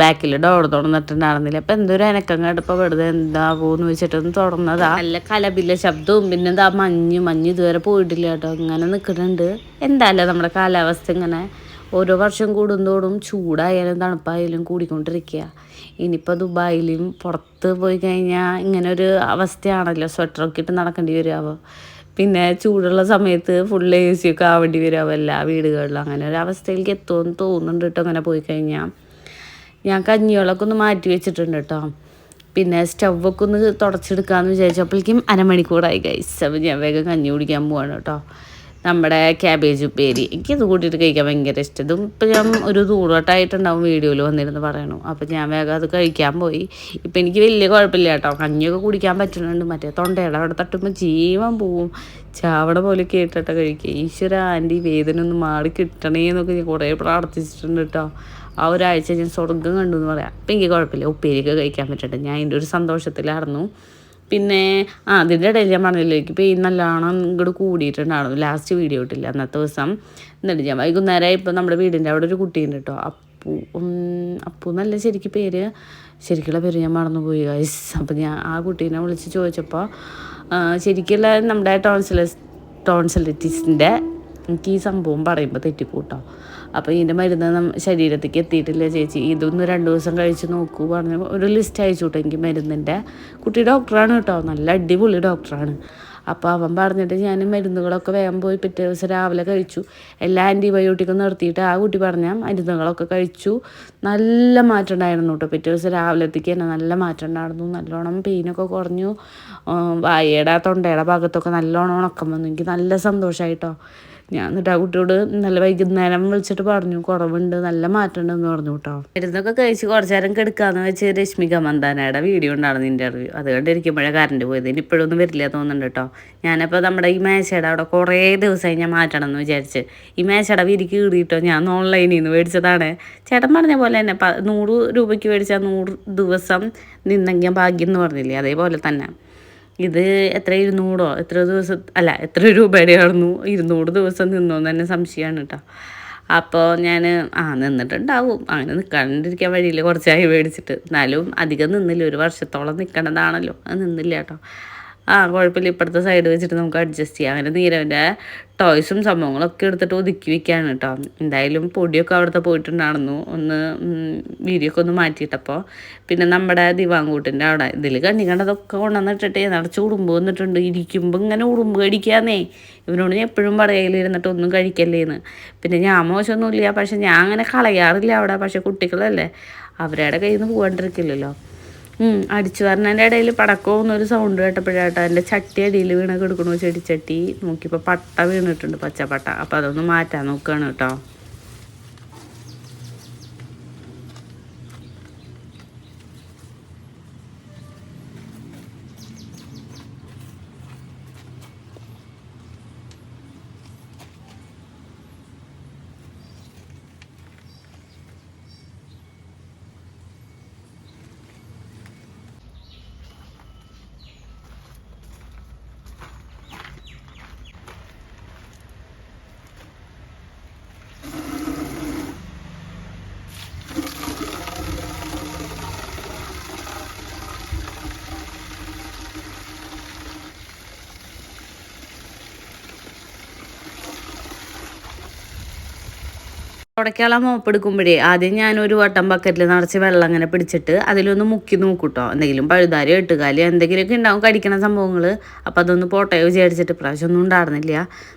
ബാക്കിൽ ഡോർ തുറന്നിട്ടുണ്ടായിരുന്നില്ല. അപ്പം എന്തൊരു അനക്കം കേട്ടപ്പോൾ വെറുതെ എന്താവോന്ന് വെച്ചിട്ടൊന്ന് തുറന്നതാ. നല്ല കലപില്ല ശബ്ദവും പിന്നെ എന്താ മഞ്ഞ് മഞ്ഞ് ഇതുവരെ പോയിട്ടില്ല കേട്ടോ. ഇങ്ങനെ നിൽക്കുന്നുണ്ട് എന്തായാലും നമ്മുടെ കാലാവസ്ഥ ഇങ്ങനെ? ഓരോ വർഷം കൂടുന്തോറും ചൂടായാലും തണുപ്പായാലും കൂടിക്കൊണ്ടിരിക്കുക. ഇനിയിപ്പോൾ ദുബായിലും പുറത്ത് പോയി കഴിഞ്ഞാൽ ഇങ്ങനെ ഒരു അവസ്ഥയാണല്ലോ. സ്വെറ്ററൊക്കെ ഇട്ട് നടക്കേണ്ടി വരുമാവോ പിന്നെ ചൂടുള്ള സമയത്ത് ഫുൾ എ സി ഒക്കെ ആവേണ്ടി വരുമാവും എല്ലാ വീടുകളിലും അങ്ങനെ ഒരു അവസ്ഥയിലേക്ക് എത്തുമെന്ന് തോന്നുന്നുണ്ട് കേട്ടോ അങ്ങനെ പോയി കഴിഞ്ഞാൽ ഞാൻ കഞ്ഞിവെള്ളമൊക്കെ ഒന്ന് മാറ്റി വെച്ചിട്ടുണ്ട് കേട്ടോ. പിന്നെ സ്റ്റൗവൊക്കെ ഒന്ന് തുടച്ചെടുക്കാമെന്ന് വിചാരിച്ചപ്പോഴേക്കും അരമണിക്കൂറായി ഗൈസ് അപ്പം ഞാൻ വേഗം കഞ്ഞി കുടിക്കാൻ പോവാണ് കേട്ടോ. നമ്മുടെ ക്യാബേജ് ഉപ്പേരി. എനിക്ക് ഇത് കൂട്ടിയിട്ട് കഴിക്കാൻ ഭയങ്കര ഇഷ്ടം. ഇതും ഇപ്പം ഞാൻ ഒരു ദൂരോട്ടായിട്ടുണ്ടാവും വീഡിയോയിൽ വന്നിരുന്ന് പറയണു. അപ്പം ഞാൻ വേഗം അത് കഴിക്കാൻ പോയി. ഇപ്പം എനിക്ക് വലിയ കുഴപ്പമില്ല കേട്ടോ. കഞ്ഞിയൊക്കെ കുടിക്കാൻ പറ്റുന്നുണ്ട്. മറ്റേ തൊണ്ടയുടെ അവിടെ തട്ടുമ്പോൾ ജീവൻ പോവും. ചാവട പോലെ കേട്ടിട്ട് കഴിക്കുക ഈശ്വര ആന്റി വേദന ഒന്ന് മാറി കിട്ടണേ എന്നൊക്കെ ഞാൻ കുറേ പ്രാർത്ഥിച്ചിട്ടുണ്ട് കേട്ടോ. ആ ഒരാഴ്ച ഞാൻ സ്വർഗം കണ്ടു എന്ന് പറയാം. അപ്പം എനിക്ക് കുഴപ്പമില്ല. ഉപ്പേരിയൊക്കെ കഴിക്കാൻ പറ്റട്ടെ. ഞാൻ അതിന്റെ ഒരു സന്തോഷത്തിലായിരുന്നു പിന്നെ ആ അതിന്റെ ഇടയിൽ ഞാൻ പറഞ്ഞില്ലേ എനിക്ക് പെയിൻ നല്ലോണം ഇങ്ങോട്ട് കൂടിയിട്ടുണ്ടായിരുന്നു. ലാസ്റ്റ് വീഡിയോ ഇട്ടില്ല അന്നത്തെ ദിവസം. എന്നിട്ട് ഞാൻ വൈകുന്നേരം ഇപ്പോൾ നമ്മുടെ വീടിന്റെ അവിടെ ഒരു കുട്ടിയുണ്ട് കേട്ടോ അപ്പു അപ്പു എന്നല്ല ശരിക്കും പേര്. ശരിക്കുള്ള പേര് ഞാൻ മറന്നുപോയി ഗൈസ് അപ്പം ഞാൻ ആ കുട്ടീനെ വിളിച്ച് ചോദിച്ചപ്പോൾ ശരിക്കുള്ള നമ്മുടെ ടോൺസിലസ് ടോൺസിലിറ്റീസിന്റെ എനിക്ക് ഈ സംഭവം പറയുമ്പോൾ തെറ്റിക്കൂട്ടോ അപ്പോൾ ഇതിന്റെ മരുന്ന് ശരീരത്തേക്ക് എത്തിയിട്ടില്ല ചേച്ചി. ഇതൊന്ന് രണ്ട് ദിവസം കഴിച്ച് നോക്കൂ പറഞ്ഞു ഒരു ലിസ്റ്റ് അയച്ചു കേട്ടോ എനിക്ക് മരുന്നിന്റെ. കുട്ടി ഡോക്ടറാണ് കേട്ടോ നല്ല അടിപൊളി ഡോക്ടറാണ് അപ്പോൾ അവൻ പറഞ്ഞിട്ട് ഞാൻ മരുന്നുകളൊക്കെ വേഗം പോയി പിറ്റേ ദിവസം രാവിലെ കഴിച്ചു. എല്ലാ ആന്റിബയോട്ടിക്കും നിർത്തിയിട്ട് ആ കുട്ടി പറഞ്ഞ മരുന്നുകളൊക്കെ കഴിച്ചു. നല്ല മാറ്റം ഉണ്ടായിരുന്നു കേട്ടോ പിറ്റേ ദിവസം രാവിലത്തേക്ക് തന്നെ നല്ല മാറ്റം ഉണ്ടായിരുന്നു. നല്ലോണം പെയിനൊക്കെ കുറഞ്ഞു. വായയുടെ തൊണ്ടയുടെ ഭാഗത്തൊക്കെ നല്ലോണം ഉണക്കം വന്നു. എനിക്ക് നല്ല സന്തോഷമായിട്ടോ ഞാൻ എന്നിട്ട് ആ കുട്ടിയോട് നല്ല വൈകുന്നേരം വിളിച്ചിട്ട് പറഞ്ഞു കുറവുണ്ട് നല്ല മാറ്റം ഉണ്ടെന്ന് പറഞ്ഞു കേട്ടോ മരുന്നൊക്കെ കഴിച്ച് കുറച്ചു നേരം കെടുക്കാന്ന് വെച്ച് രശ്മിക മന്ദാനയുടെ വീഡിയോ ഉണ്ടായിരുന്നു ഇന്റർവ്യൂ അത് കണ്ടിരിക്കുമ്പോഴേ കറണ്ട് പോയത്. ഇനി ഇപ്പോഴൊന്നും വരില്ല തോന്നുന്നുണ്ട് കേട്ടോ ഞാനപ്പോൾ നമ്മുടെ ഈ മേശയുടെ അവിടെ കുറേ ദിവസമായി ഞാൻ മാറ്റണം എന്ന് വിചാരിച്ച്. ഈ മേശയുടെ വിരിക്ക് കീറിയിട്ടോ ഞാൻ ഓൺലൈനിൽ നിന്ന് മേടിച്ചതാണ്. ചേട്ടൻ പറഞ്ഞ പോലെ തന്നെ നൂറ് രൂപയ്ക്ക് മേടിച്ചാൽ നൂറ് ദിവസം നിന്നെങ്കിൽ ഭാഗ്യം എന്ന് പറഞ്ഞില്ലേ? അതേപോലെ തന്നെ. ഇത് എത്ര ഇരുന്നൂറോ? എത്ര ദിവസം അല്ല എത്ര രൂപയുടെ ആയിരുന്നു ഇരുന്നൂറ് ദിവസം നിന്നോന്ന് തന്നെ സംശയമാണ് കേട്ടോ. അപ്പോൾ ഞാൻ ആ നിന്നിട്ടുണ്ടാവും. അങ്ങനെ നിൽക്കാണ്ടിരിക്കാൻ വഴിയിൽ കുറച്ചായി മേടിച്ചിട്ട്. എന്നാലും അധികം നിന്നില്ല. ഒരു വർഷത്തോളം നിൽക്കേണ്ടതാണല്ലോ അത് നിന്നില്ല കേട്ടോ. ആ കുഴപ്പമില്ല. ഇപ്പുറത്തെ സൈഡ് വെച്ചിട്ട് നമുക്ക് അഡ്ജസ്റ്റ് ചെയ്യാം. അങ്ങനെ നീരവന്റെ ടോയ്സും സംഭവങ്ങളൊക്കെ എടുത്തിട്ട് ഒതുക്കി വെക്കുകയാണ് കേട്ടോ എന്തായാലും പൊടിയൊക്കെ അവിടുത്തെ പോയിട്ടുണ്ടായിരുന്നു. ഒന്ന് വീഡിയോ ഒക്കെ ഒന്ന് മാറ്റിയിട്ടപ്പോൾ പിന്നെ നമ്മുടെ ദിവാങ്കൂട്ടിന്റെ അവിടെ ഇതിൽ കണ്ണി കണ്ടതൊക്കെ കൊണ്ടുവന്നിട്ടിട്ടേ നിറച്ച് ഉടുമ്പ് വന്നിട്ടുണ്ട്. ഇരിക്കുമ്പോൾ ഇങ്ങനെ ഉടുമ്പ് കടിക്കാന്നേ. ഇവനോട് ഞാൻ എപ്പോഴും പറയലിരുന്നിട്ട് ഒന്നും കഴിക്കല്ലേന്ന്. പിന്നെ ഞാൻ മോശമൊന്നുമില്ല. പക്ഷെ ഞാൻ അങ്ങനെ കളയാറില്ല അവിടെ. പക്ഷെ കുട്ടികളല്ലേ അവരുടെ കയ്യിൽ നിന്ന് പോകാണ്ടിരിക്കില്ലല്ലോ അടിച്ചു പറഞ്ഞതിന്റെ ഇടയിൽ ഒരു സൗണ്ട് കേട്ടപ്പോഴാട്ടോ എന്റെ ചട്ടി അടിയിൽ വീണൊക്കെ എടുക്കണോ ചെടിച്ചട്ടി നോക്കിയപ്പോൾ പട്ട വീണിട്ടുണ്ട് പച്ചപ്പട്ട. അപ്പോൾ അതൊന്ന് മാറ്റാൻ നോക്കുകയാണ് കേട്ടോ. തുടക്കാള മോപ്പ് എടുക്കുമ്പോഴേ ആദ്യം ഞാൻ ഒരു വട്ടം ബക്കറ്റിൽ നിറച്ച് വെള്ളം അങ്ങനെ പിടിച്ചിട്ട് അതിലൊന്ന് മുക്കി നോക്കൂട്ടോ. എന്തെങ്കിലും പഴുതാരി എട്ടുകാലി എന്തെങ്കിലുമൊക്കെ ഉണ്ടാവും കടിക്കണ സംഭവങ്ങൾ അപ്പോൾ അതൊന്ന് പോട്ടെ വിചാരിച്ചിട്ട് പ്രാവശ്യം ഒന്നും ഉണ്ടായിരുന്നില്ല.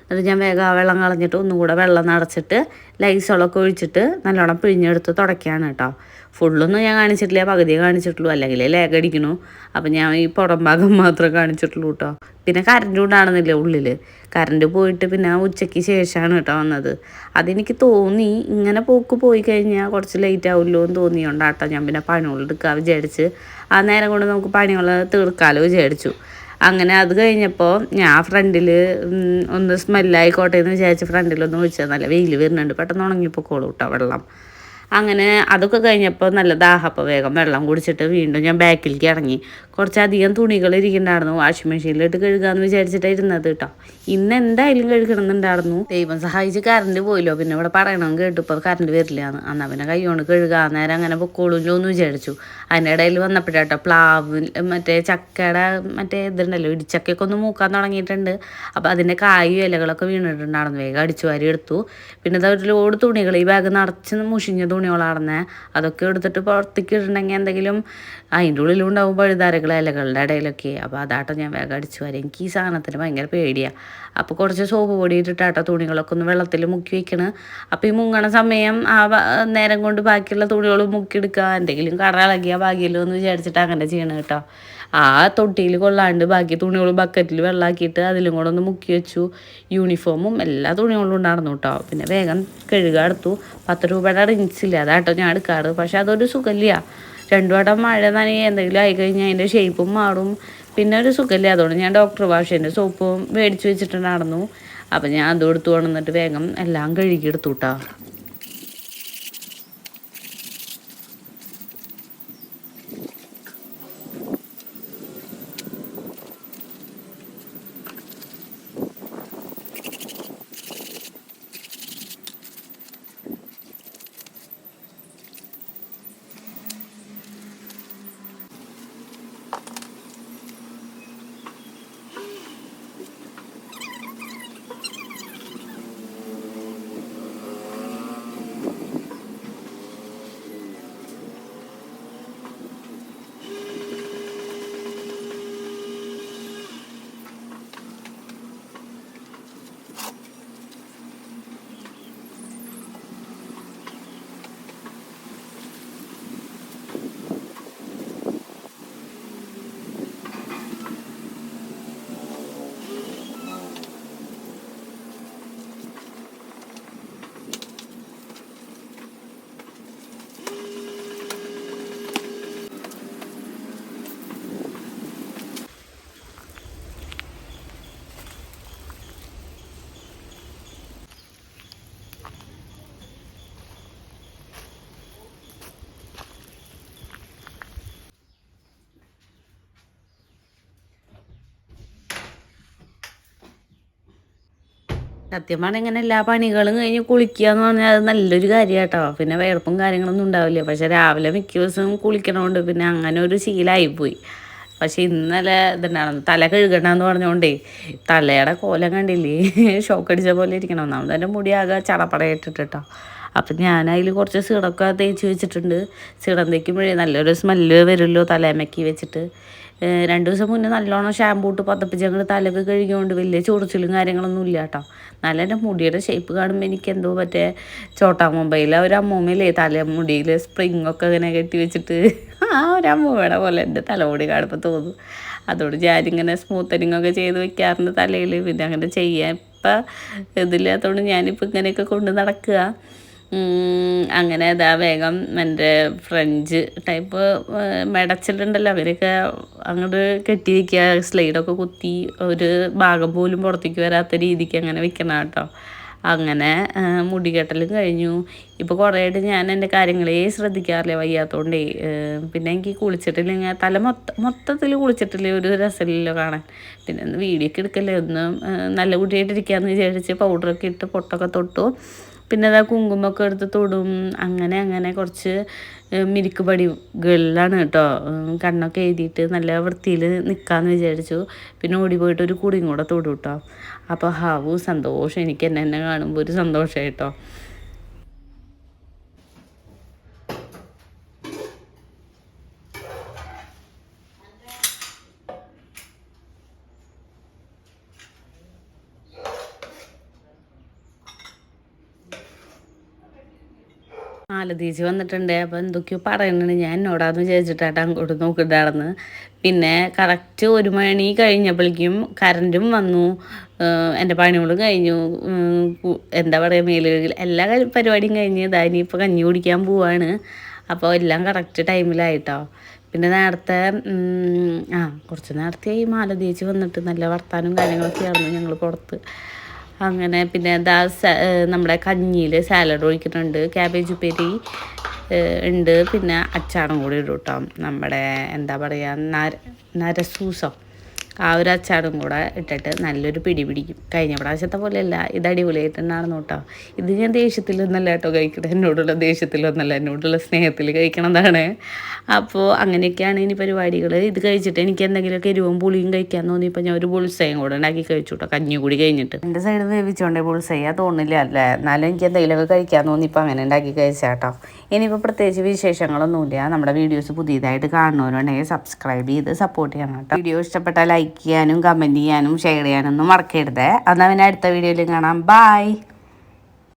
എന്നിട്ട് ഞാൻ വേഗം ആ വെള്ളം കളഞ്ഞിട്ട് ഒന്നുകൂടെ വെള്ളം നിറച്ചിട്ട് ലൈസോളൊക്കെ ഒഴിച്ചിട്ട് നല്ലോണം പിഴിഞ്ഞെടുത്ത് തുടയ്ക്കുകയാണ് കേട്ടോ. ഫുള്ളൊന്നും ഞാൻ കാണിച്ചിട്ടില്ല പകുതിയെ കാണിച്ചിട്ടുള്ളൂ. അല്ലെങ്കിൽ ലേഖ അടിക്കണു. അപ്പം ഞാൻ ഈ പുറം ഭാഗം മാത്രമേ കാണിച്ചിട്ടുള്ളൂ കേട്ടോ പിന്നെ കറണ്ട് ഉണ്ടാകുന്നില്ല ഉള്ളിൽ കറണ്ട് പോയിട്ട് പിന്നെ ഉച്ചയ്ക്ക് ശേഷമാണ് കേട്ടോ വന്നത്. അതെനിക്ക് തോന്നി. ഇങ്ങനെ പോക്ക് പോയി കഴിഞ്ഞാൽ കുറച്ച് ലേറ്റ് ആവുമല്ലോ എന്ന് തോന്നിയോണ്ടാട്ടോ ഞാൻ പിന്നെ പണികൾ എടുക്കാൻ വിചാരിച്ച് ആ നേരം കൊണ്ട് നമുക്ക് പണികൾ തീർക്കാലോ വിചാരിച്ചു. അങ്ങനെ അത് കഴിഞ്ഞപ്പോൾ ഞാൻ ഫ്രണ്ടിൽ ഒന്ന് സ്മെല്ലായിക്കോട്ടെ എന്ന് വിചാരിച്ച് ഫ്രണ്ടിലൊന്ന് ഒഴിച്ചത് നല്ല വെയിൽ വരുന്നുണ്ട്. പെട്ടെന്ന് ഉണങ്ങിപ്പോക്കോളൂ കേട്ടോ വെള്ളം. അങ്ങനെ അതൊക്കെ കഴിഞ്ഞപ്പോൾ നല്ല ദാഹപ്പോൾ വേഗം വെള്ളം കുടിച്ചിട്ട് വീണ്ടും ഞാൻ ബാക്കിലേക്ക് ഇറങ്ങി. കുറച്ചധികം തുണികൾ ഇരിക്കുന്നുണ്ടായിരുന്നു വാഷിംഗ് മെഷീനിലിട്ട് കഴുകാമെന്ന് വിചാരിച്ചിട്ടാണ് ഇരുന്നത് കേട്ടോ ഇന്ന് എന്തായാലും കഴുകണമെന്നുണ്ടായിരുന്നു. ദൈവം സഹായിച്ച് കറണ്ട് പോയില്ലോ. പിന്നെ ഇവിടെ പറയണം കേട്ടു. ഇപ്പോൾ കറണ്ട് വരില്ല എന്ന് പിന്നെ കൈ കഴുകാൻ കഴുകാ നേരം അങ്ങനെ പൊക്കോളൂല്ലോ എന്ന് വിചാരിച്ചു. അതിന്റെ ഇടയിൽ വന്നപ്പോഴാട്ടോ പ്ലാവ് മറ്റേ ചക്കയുടെ മറ്റേ ഇതുണ്ടല്ലോ ഇടിച്ചക്കയൊക്കെ ഒന്ന് മൂക്കാൻ തുടങ്ങിയിട്ടുണ്ട്. അപ്പോൾ അതിന്റെ കായും ഇലകളൊക്കെ വീണിട്ടുണ്ടായിരുന്നു. വേഗം അടിച്ചു വാരി എടുത്തു. പിന്നെ ഇതാ ഒരു ലോഡ് തുണികൾ ഈ ബാഗ് നിറച്ച് മുഷിഞ്ഞ തുണികളാണെന്നേ. അതൊക്കെ എടുത്തിട്ട് പുറത്തേക്ക് ഇടണമെങ്കിൽ എന്തെങ്കിലും അതിന്റെ ഉള്ളിലുണ്ടാവും പഴുതാരകൾ ഇലകളുടെ ഇടയിലൊക്കെ. അപ്പോൾ അതാട്ടോ ഞാൻ വേഗം അടിച്ചു വരാം. എനിക്ക് ഈ സാധനത്തിന് ഭയങ്കര പേടിയാണ് അപ്പോൾ കുറച്ച് സോപ്പ് പൊടി ഇട്ടിട്ടാട്ടോ തുണികളൊക്കെ ഒന്ന് വെള്ളത്തിൽ മുക്കി വെക്കണം. അപ്പോൾ ഈ മുങ്ങണ സമയം ആ നേരം കൊണ്ട് ബാക്കിയുള്ള തുണികൾ മുക്കിയെടുക്കുക എന്തെങ്കിലും കറ ഭാഗ്യമല്ലോ എന്ന് വിചാരിച്ചിട്ട് അങ്ങനെ ചെയ്യണം കേട്ടോ. ആ തൊട്ടിയിൽ കൊള്ളാണ്ട് ബാക്കി തുണികൾ ബക്കറ്റിൽ വെള്ളമാക്കിയിട്ട് അതിലും കൂടെ ഒന്ന് മുക്കി വെച്ചു. യൂണിഫോമും എല്ലാ തുണികളും ഉണ്ടായിരുന്നു കേട്ടോ. പിന്നെ വേഗം കഴുകാടുത്തു പത്ത് രൂപയുടെ റിങ്സ് ഇല്ല അതാട്ടോ ഞാൻ എടുക്കാറ്. പക്ഷെ അതൊരു സുഖമില്ല. രണ്ടു വട്ടം മഴ നനയുക എന്തെങ്കിലും ആയി കഴിഞ്ഞാൽ അതിന്റെ ഷേപ്പും മാറും. പിന്നെ ഒരു സുഖമില്ല. അതുകൊണ്ട് ഞാൻ ഡോക്ടർ ഭാഷേന്റെ സോപ്പും മേടിച്ച് വെച്ചിട്ടുണ്ടായിരുന്നു അപ്പം ഞാൻ അതും എടുത്തു കൊണ്ടുവന്നിട്ട് വേഗം എല്ലാം കഴുകിയെടുത്തു കേട്ടോ സത്യം പറഞ്ഞാൽ ഇങ്ങനെ എല്ലാ പണികളും കഴിഞ്ഞ് കുളിക്കുക എന്ന് പറഞ്ഞാൽ അത് നല്ലൊരു കാര്യം കേട്ടോ പിന്നെ വേർപ്പും കാര്യങ്ങളൊന്നും ഉണ്ടാവില്ല. പക്ഷെ രാവിലെ മിക്ക ദിവസവും കുളിക്കണോണ്ട് പിന്നെ അങ്ങനെ ഒരു ശീലമായിപ്പോയി പക്ഷെ ഇന്നലെ ഇതുണ്ടാണ് തല കഴുകണമെന്ന് പറഞ്ഞുകൊണ്ടേ തലയുടെ കോലം കണ്ടില്ലേ? ഷോക്ക് അടിച്ച പോലെ ഇരിക്കണം. ഒന്നാമത് എന്റെ മുടി ആകെ ചടപ്പടയിട്ടിട്ടോ അപ്പം ഞാൻ അതിൽ കുറച്ച് സിറൊക്കെ തേച്ച് വെച്ചിട്ടുണ്ട്. സിറം തേക്കുമ്പോഴേ നല്ലൊരു സ്മെല്ല് വരുമല്ലോ തലേമക്കി വെച്ചിട്ട്. രണ്ട് ദിവസം മുന്നേ നല്ലോണം ഷാമ്പൂ ഇട്ട് പതപ്പിച്ച് ഞങ്ങൾ തലക്ക് കഴുകിയോണ്ട് വലിയ ചൊറിച്ചിലും കാര്യങ്ങളൊന്നും ഇല്ല കേട്ടോ നല്ല എന്റെ മുടിയുടെ ഷേപ്പ് കാണുമ്പോൾ എനിക്ക് എന്തോ മറ്റേ ചോട്ടാ മുംബൈയിലെ ഒരു അമ്മൂമ്മയില്ലേ തലമുടിയിൽ സ്പ്രിങ് ഒക്കെ ഇങ്ങനെ കെട്ടി വെച്ചിട്ട്. ആ ഒരു അമ്മൂമ്മയുടെ പോലെ എന്റെ തലമുടി കാണുമ്പോൾ തോന്നും. അതോട് ഞാനിങ്ങനെ സ്മൂത്തനിങ് ഒക്കെ ചെയ്ത് വെക്കാറുണ്ട് തലയിൽ പിന്നെ അങ്ങനെ ചെയ്യാൻ ഇപ്പം ഇതില്ലാത്തതുകൊണ്ട് ഞാനിപ്പോൾ ഇങ്ങനെയൊക്കെ കൊണ്ട് നടക്കുക. അങ്ങനെ ഇതാ വേഗം എന്റെ ഫ്രഞ്ച് ടൈപ്പ് മെടച്ചിട്ടുണ്ടല്ലോ. അവരൊക്കെ അങ്ങോട്ട് കെട്ടി വയ്ക്കുക സ്ലൈഡൊക്കെ കുത്തി ഒരു ഭാഗം പോലും പുറത്തേക്ക് വരാത്ത രീതിക്ക് അങ്ങനെ വെക്കണം കേട്ടോ അങ്ങനെ മുടി കെട്ടലും കഴിഞ്ഞു. ഇപ്പോൾ കുറേ ആയിട്ട് ഞാൻ എന്റെ കാര്യങ്ങളേ ശ്രദ്ധിക്കാറില്ല വയ്യാത്തതുകൊണ്ടേ പിന്നെ എനിക്ക് കുളിച്ചിട്ടില്ലെങ്കിൽ തല മൊത്ത മൊത്തത്തിൽ കുളിച്ചിട്ടില്ല ഒരു രസമില്ലല്ലോ കാണാൻ. പിന്നെ ഒന്ന് വീഡിയോ ഒക്കെ എടുക്കല്ലേ ഒന്ന് നല്ല കുട്ടിയായിട്ടിരിക്കാമെന്ന് വിചാരിച്ച് പൗഡറൊക്കെ ഇട്ട് പൊട്ടൊക്കെ തൊട്ടു. പിന്നെ അതാ കുങ്കുമൊക്കെ എടുത്ത് തൊടും. അങ്ങനെ അങ്ങനെ കുറച്ച് മിരിക്ക് പടികളിലാണ് കേട്ടോ കണ്ണൊക്കെ എഴുതിയിട്ട് നല്ല വൃത്തിയിൽ നിൽക്കാമെന്ന് വിചാരിച്ചു. പിന്നെ ഓടി പോയിട്ട് ഒരു കുടിയും കൂടെ തൊടും കേട്ടോ അപ്പോൾ ഹാവു സന്തോഷം. എനിക്ക് എന്നെ കാണുമ്പോൾ ഒരു സന്തോഷമായി കേട്ടോ. മാലതീച്ച് വന്നിട്ടുണ്ട്. അപ്പോൾ എന്തൊക്കെയോ പറയുന്നുണ്ട് ഞാൻ എന്നോടാന്ന് വിചാരിച്ചിട്ടാണ് അങ്ങോട്ട് നോക്കിണ്ടായിരുന്നു പിന്നെ കറക്റ്റ് ഒരു മണി കഴിഞ്ഞപ്പോഴേക്കും കറന്റും വന്നു. എന്റെ പണികളും കഴിഞ്ഞു. എന്താ പറയുക മേലുകളിൽ എല്ലാ പരിപാടിയും കഴിഞ്ഞ് ദാനി ഇപ്പോൾ കഞ്ഞി കുടിക്കാൻ പോവാണ്. അപ്പോൾ എല്ലാം കറക്റ്റ് ടൈമിലായിട്ടോ പിന്നെ നേരത്തെ ആ കുറച്ച് നേരത്തെ ഈ മാലദീജി വന്നിട്ട് നല്ല വർത്താനം കാര്യങ്ങളൊക്കെ ആയിരുന്നു ഞങ്ങൾ പുറത്ത്. അങ്ങനെ പിന്നെ ദാ നമ്മുടെ കഞ്ഞിയിൽ സാലഡ് ഒഴിക്കുന്നുണ്ട്. ക്യാബേജ് ഉപ്പേരി ഉണ്ട്. പിന്നെ അച്ചാറും കൂടി ഇടും കേട്ടോ നമ്മുടെ എന്താ പറയുക നര നരസൂസം. ആ ഒരു അച്ചാറും കൂടെ ഇട്ടിട്ട് നല്ലൊരു പിടി പിടിക്കും. കഴിഞ്ഞ പ്രാവശ്യത്തെ പോലെയല്ല. ഇത് അടിപൊളിയായിട്ടുണ്ടായിരുന്നു കേട്ടോ. ഇത് ഞാൻ ദേഷ്യത്തിലൊന്നല്ല കേട്ടോ കഴിക്കണത്. എന്നോടുള്ള ദേഷ്യത്തിലൊന്നല്ല എന്നോടുള്ള സ്നേഹത്തിൽ കഴിക്കണതാണ്. അപ്പോൾ അങ്ങനെയൊക്കെയാണ് ഇനി പരിപാടികൾ. ഇത് കഴിച്ചിട്ട് എനിക്ക് എന്തെങ്കിലുമൊക്കെ എരിവും പുളിയും കഴിക്കാൻ തോന്നിയപ്പോൾ ഞാൻ ഒരു ബുൾസയും കൂടെ ഉണ്ടാക്കി കഴിച്ചു കേട്ടോ. കഞ്ഞി കൂടി കഴിഞ്ഞിട്ട്. എന്റെ സൈഡ് വേവിച്ചോണ്ടേ ബുൾസയ്യാ തോന്നില്ല അല്ലേ എന്നാലും എനിക്ക് എന്തെങ്കിലുമൊക്കെ കഴിക്കാൻ തോന്നിയപ്പോൾ അങ്ങനെ ഉണ്ടാക്കി കഴിച്ചാട്ടോ ഇനിയിപ്പോൾ പ്രത്യേകിച്ച് വിശേഷങ്ങളൊന്നുമില്ല. നമ്മുടെ വീഡിയോസ് പുതിയതായിട്ട് കാണുന്നവരുണ്ടെങ്കിൽ സബ്സ്ക്രൈബ് ചെയ്ത് സപ്പോർട്ട് ചെയ്യണം കേട്ടോ. വീഡിയോ ഇഷ്ടപ്പെട്ടാൽ ലൈക്ക് ചെയ്യാനും കമന്റ് ചെയ്യാനും ഷെയർ ചെയ്യാനൊന്നും മറക്കരുത്. എന്നാൽ പിന്നെ അടുത്ത വീഡിയോയിൽ കാണാം. ബൈ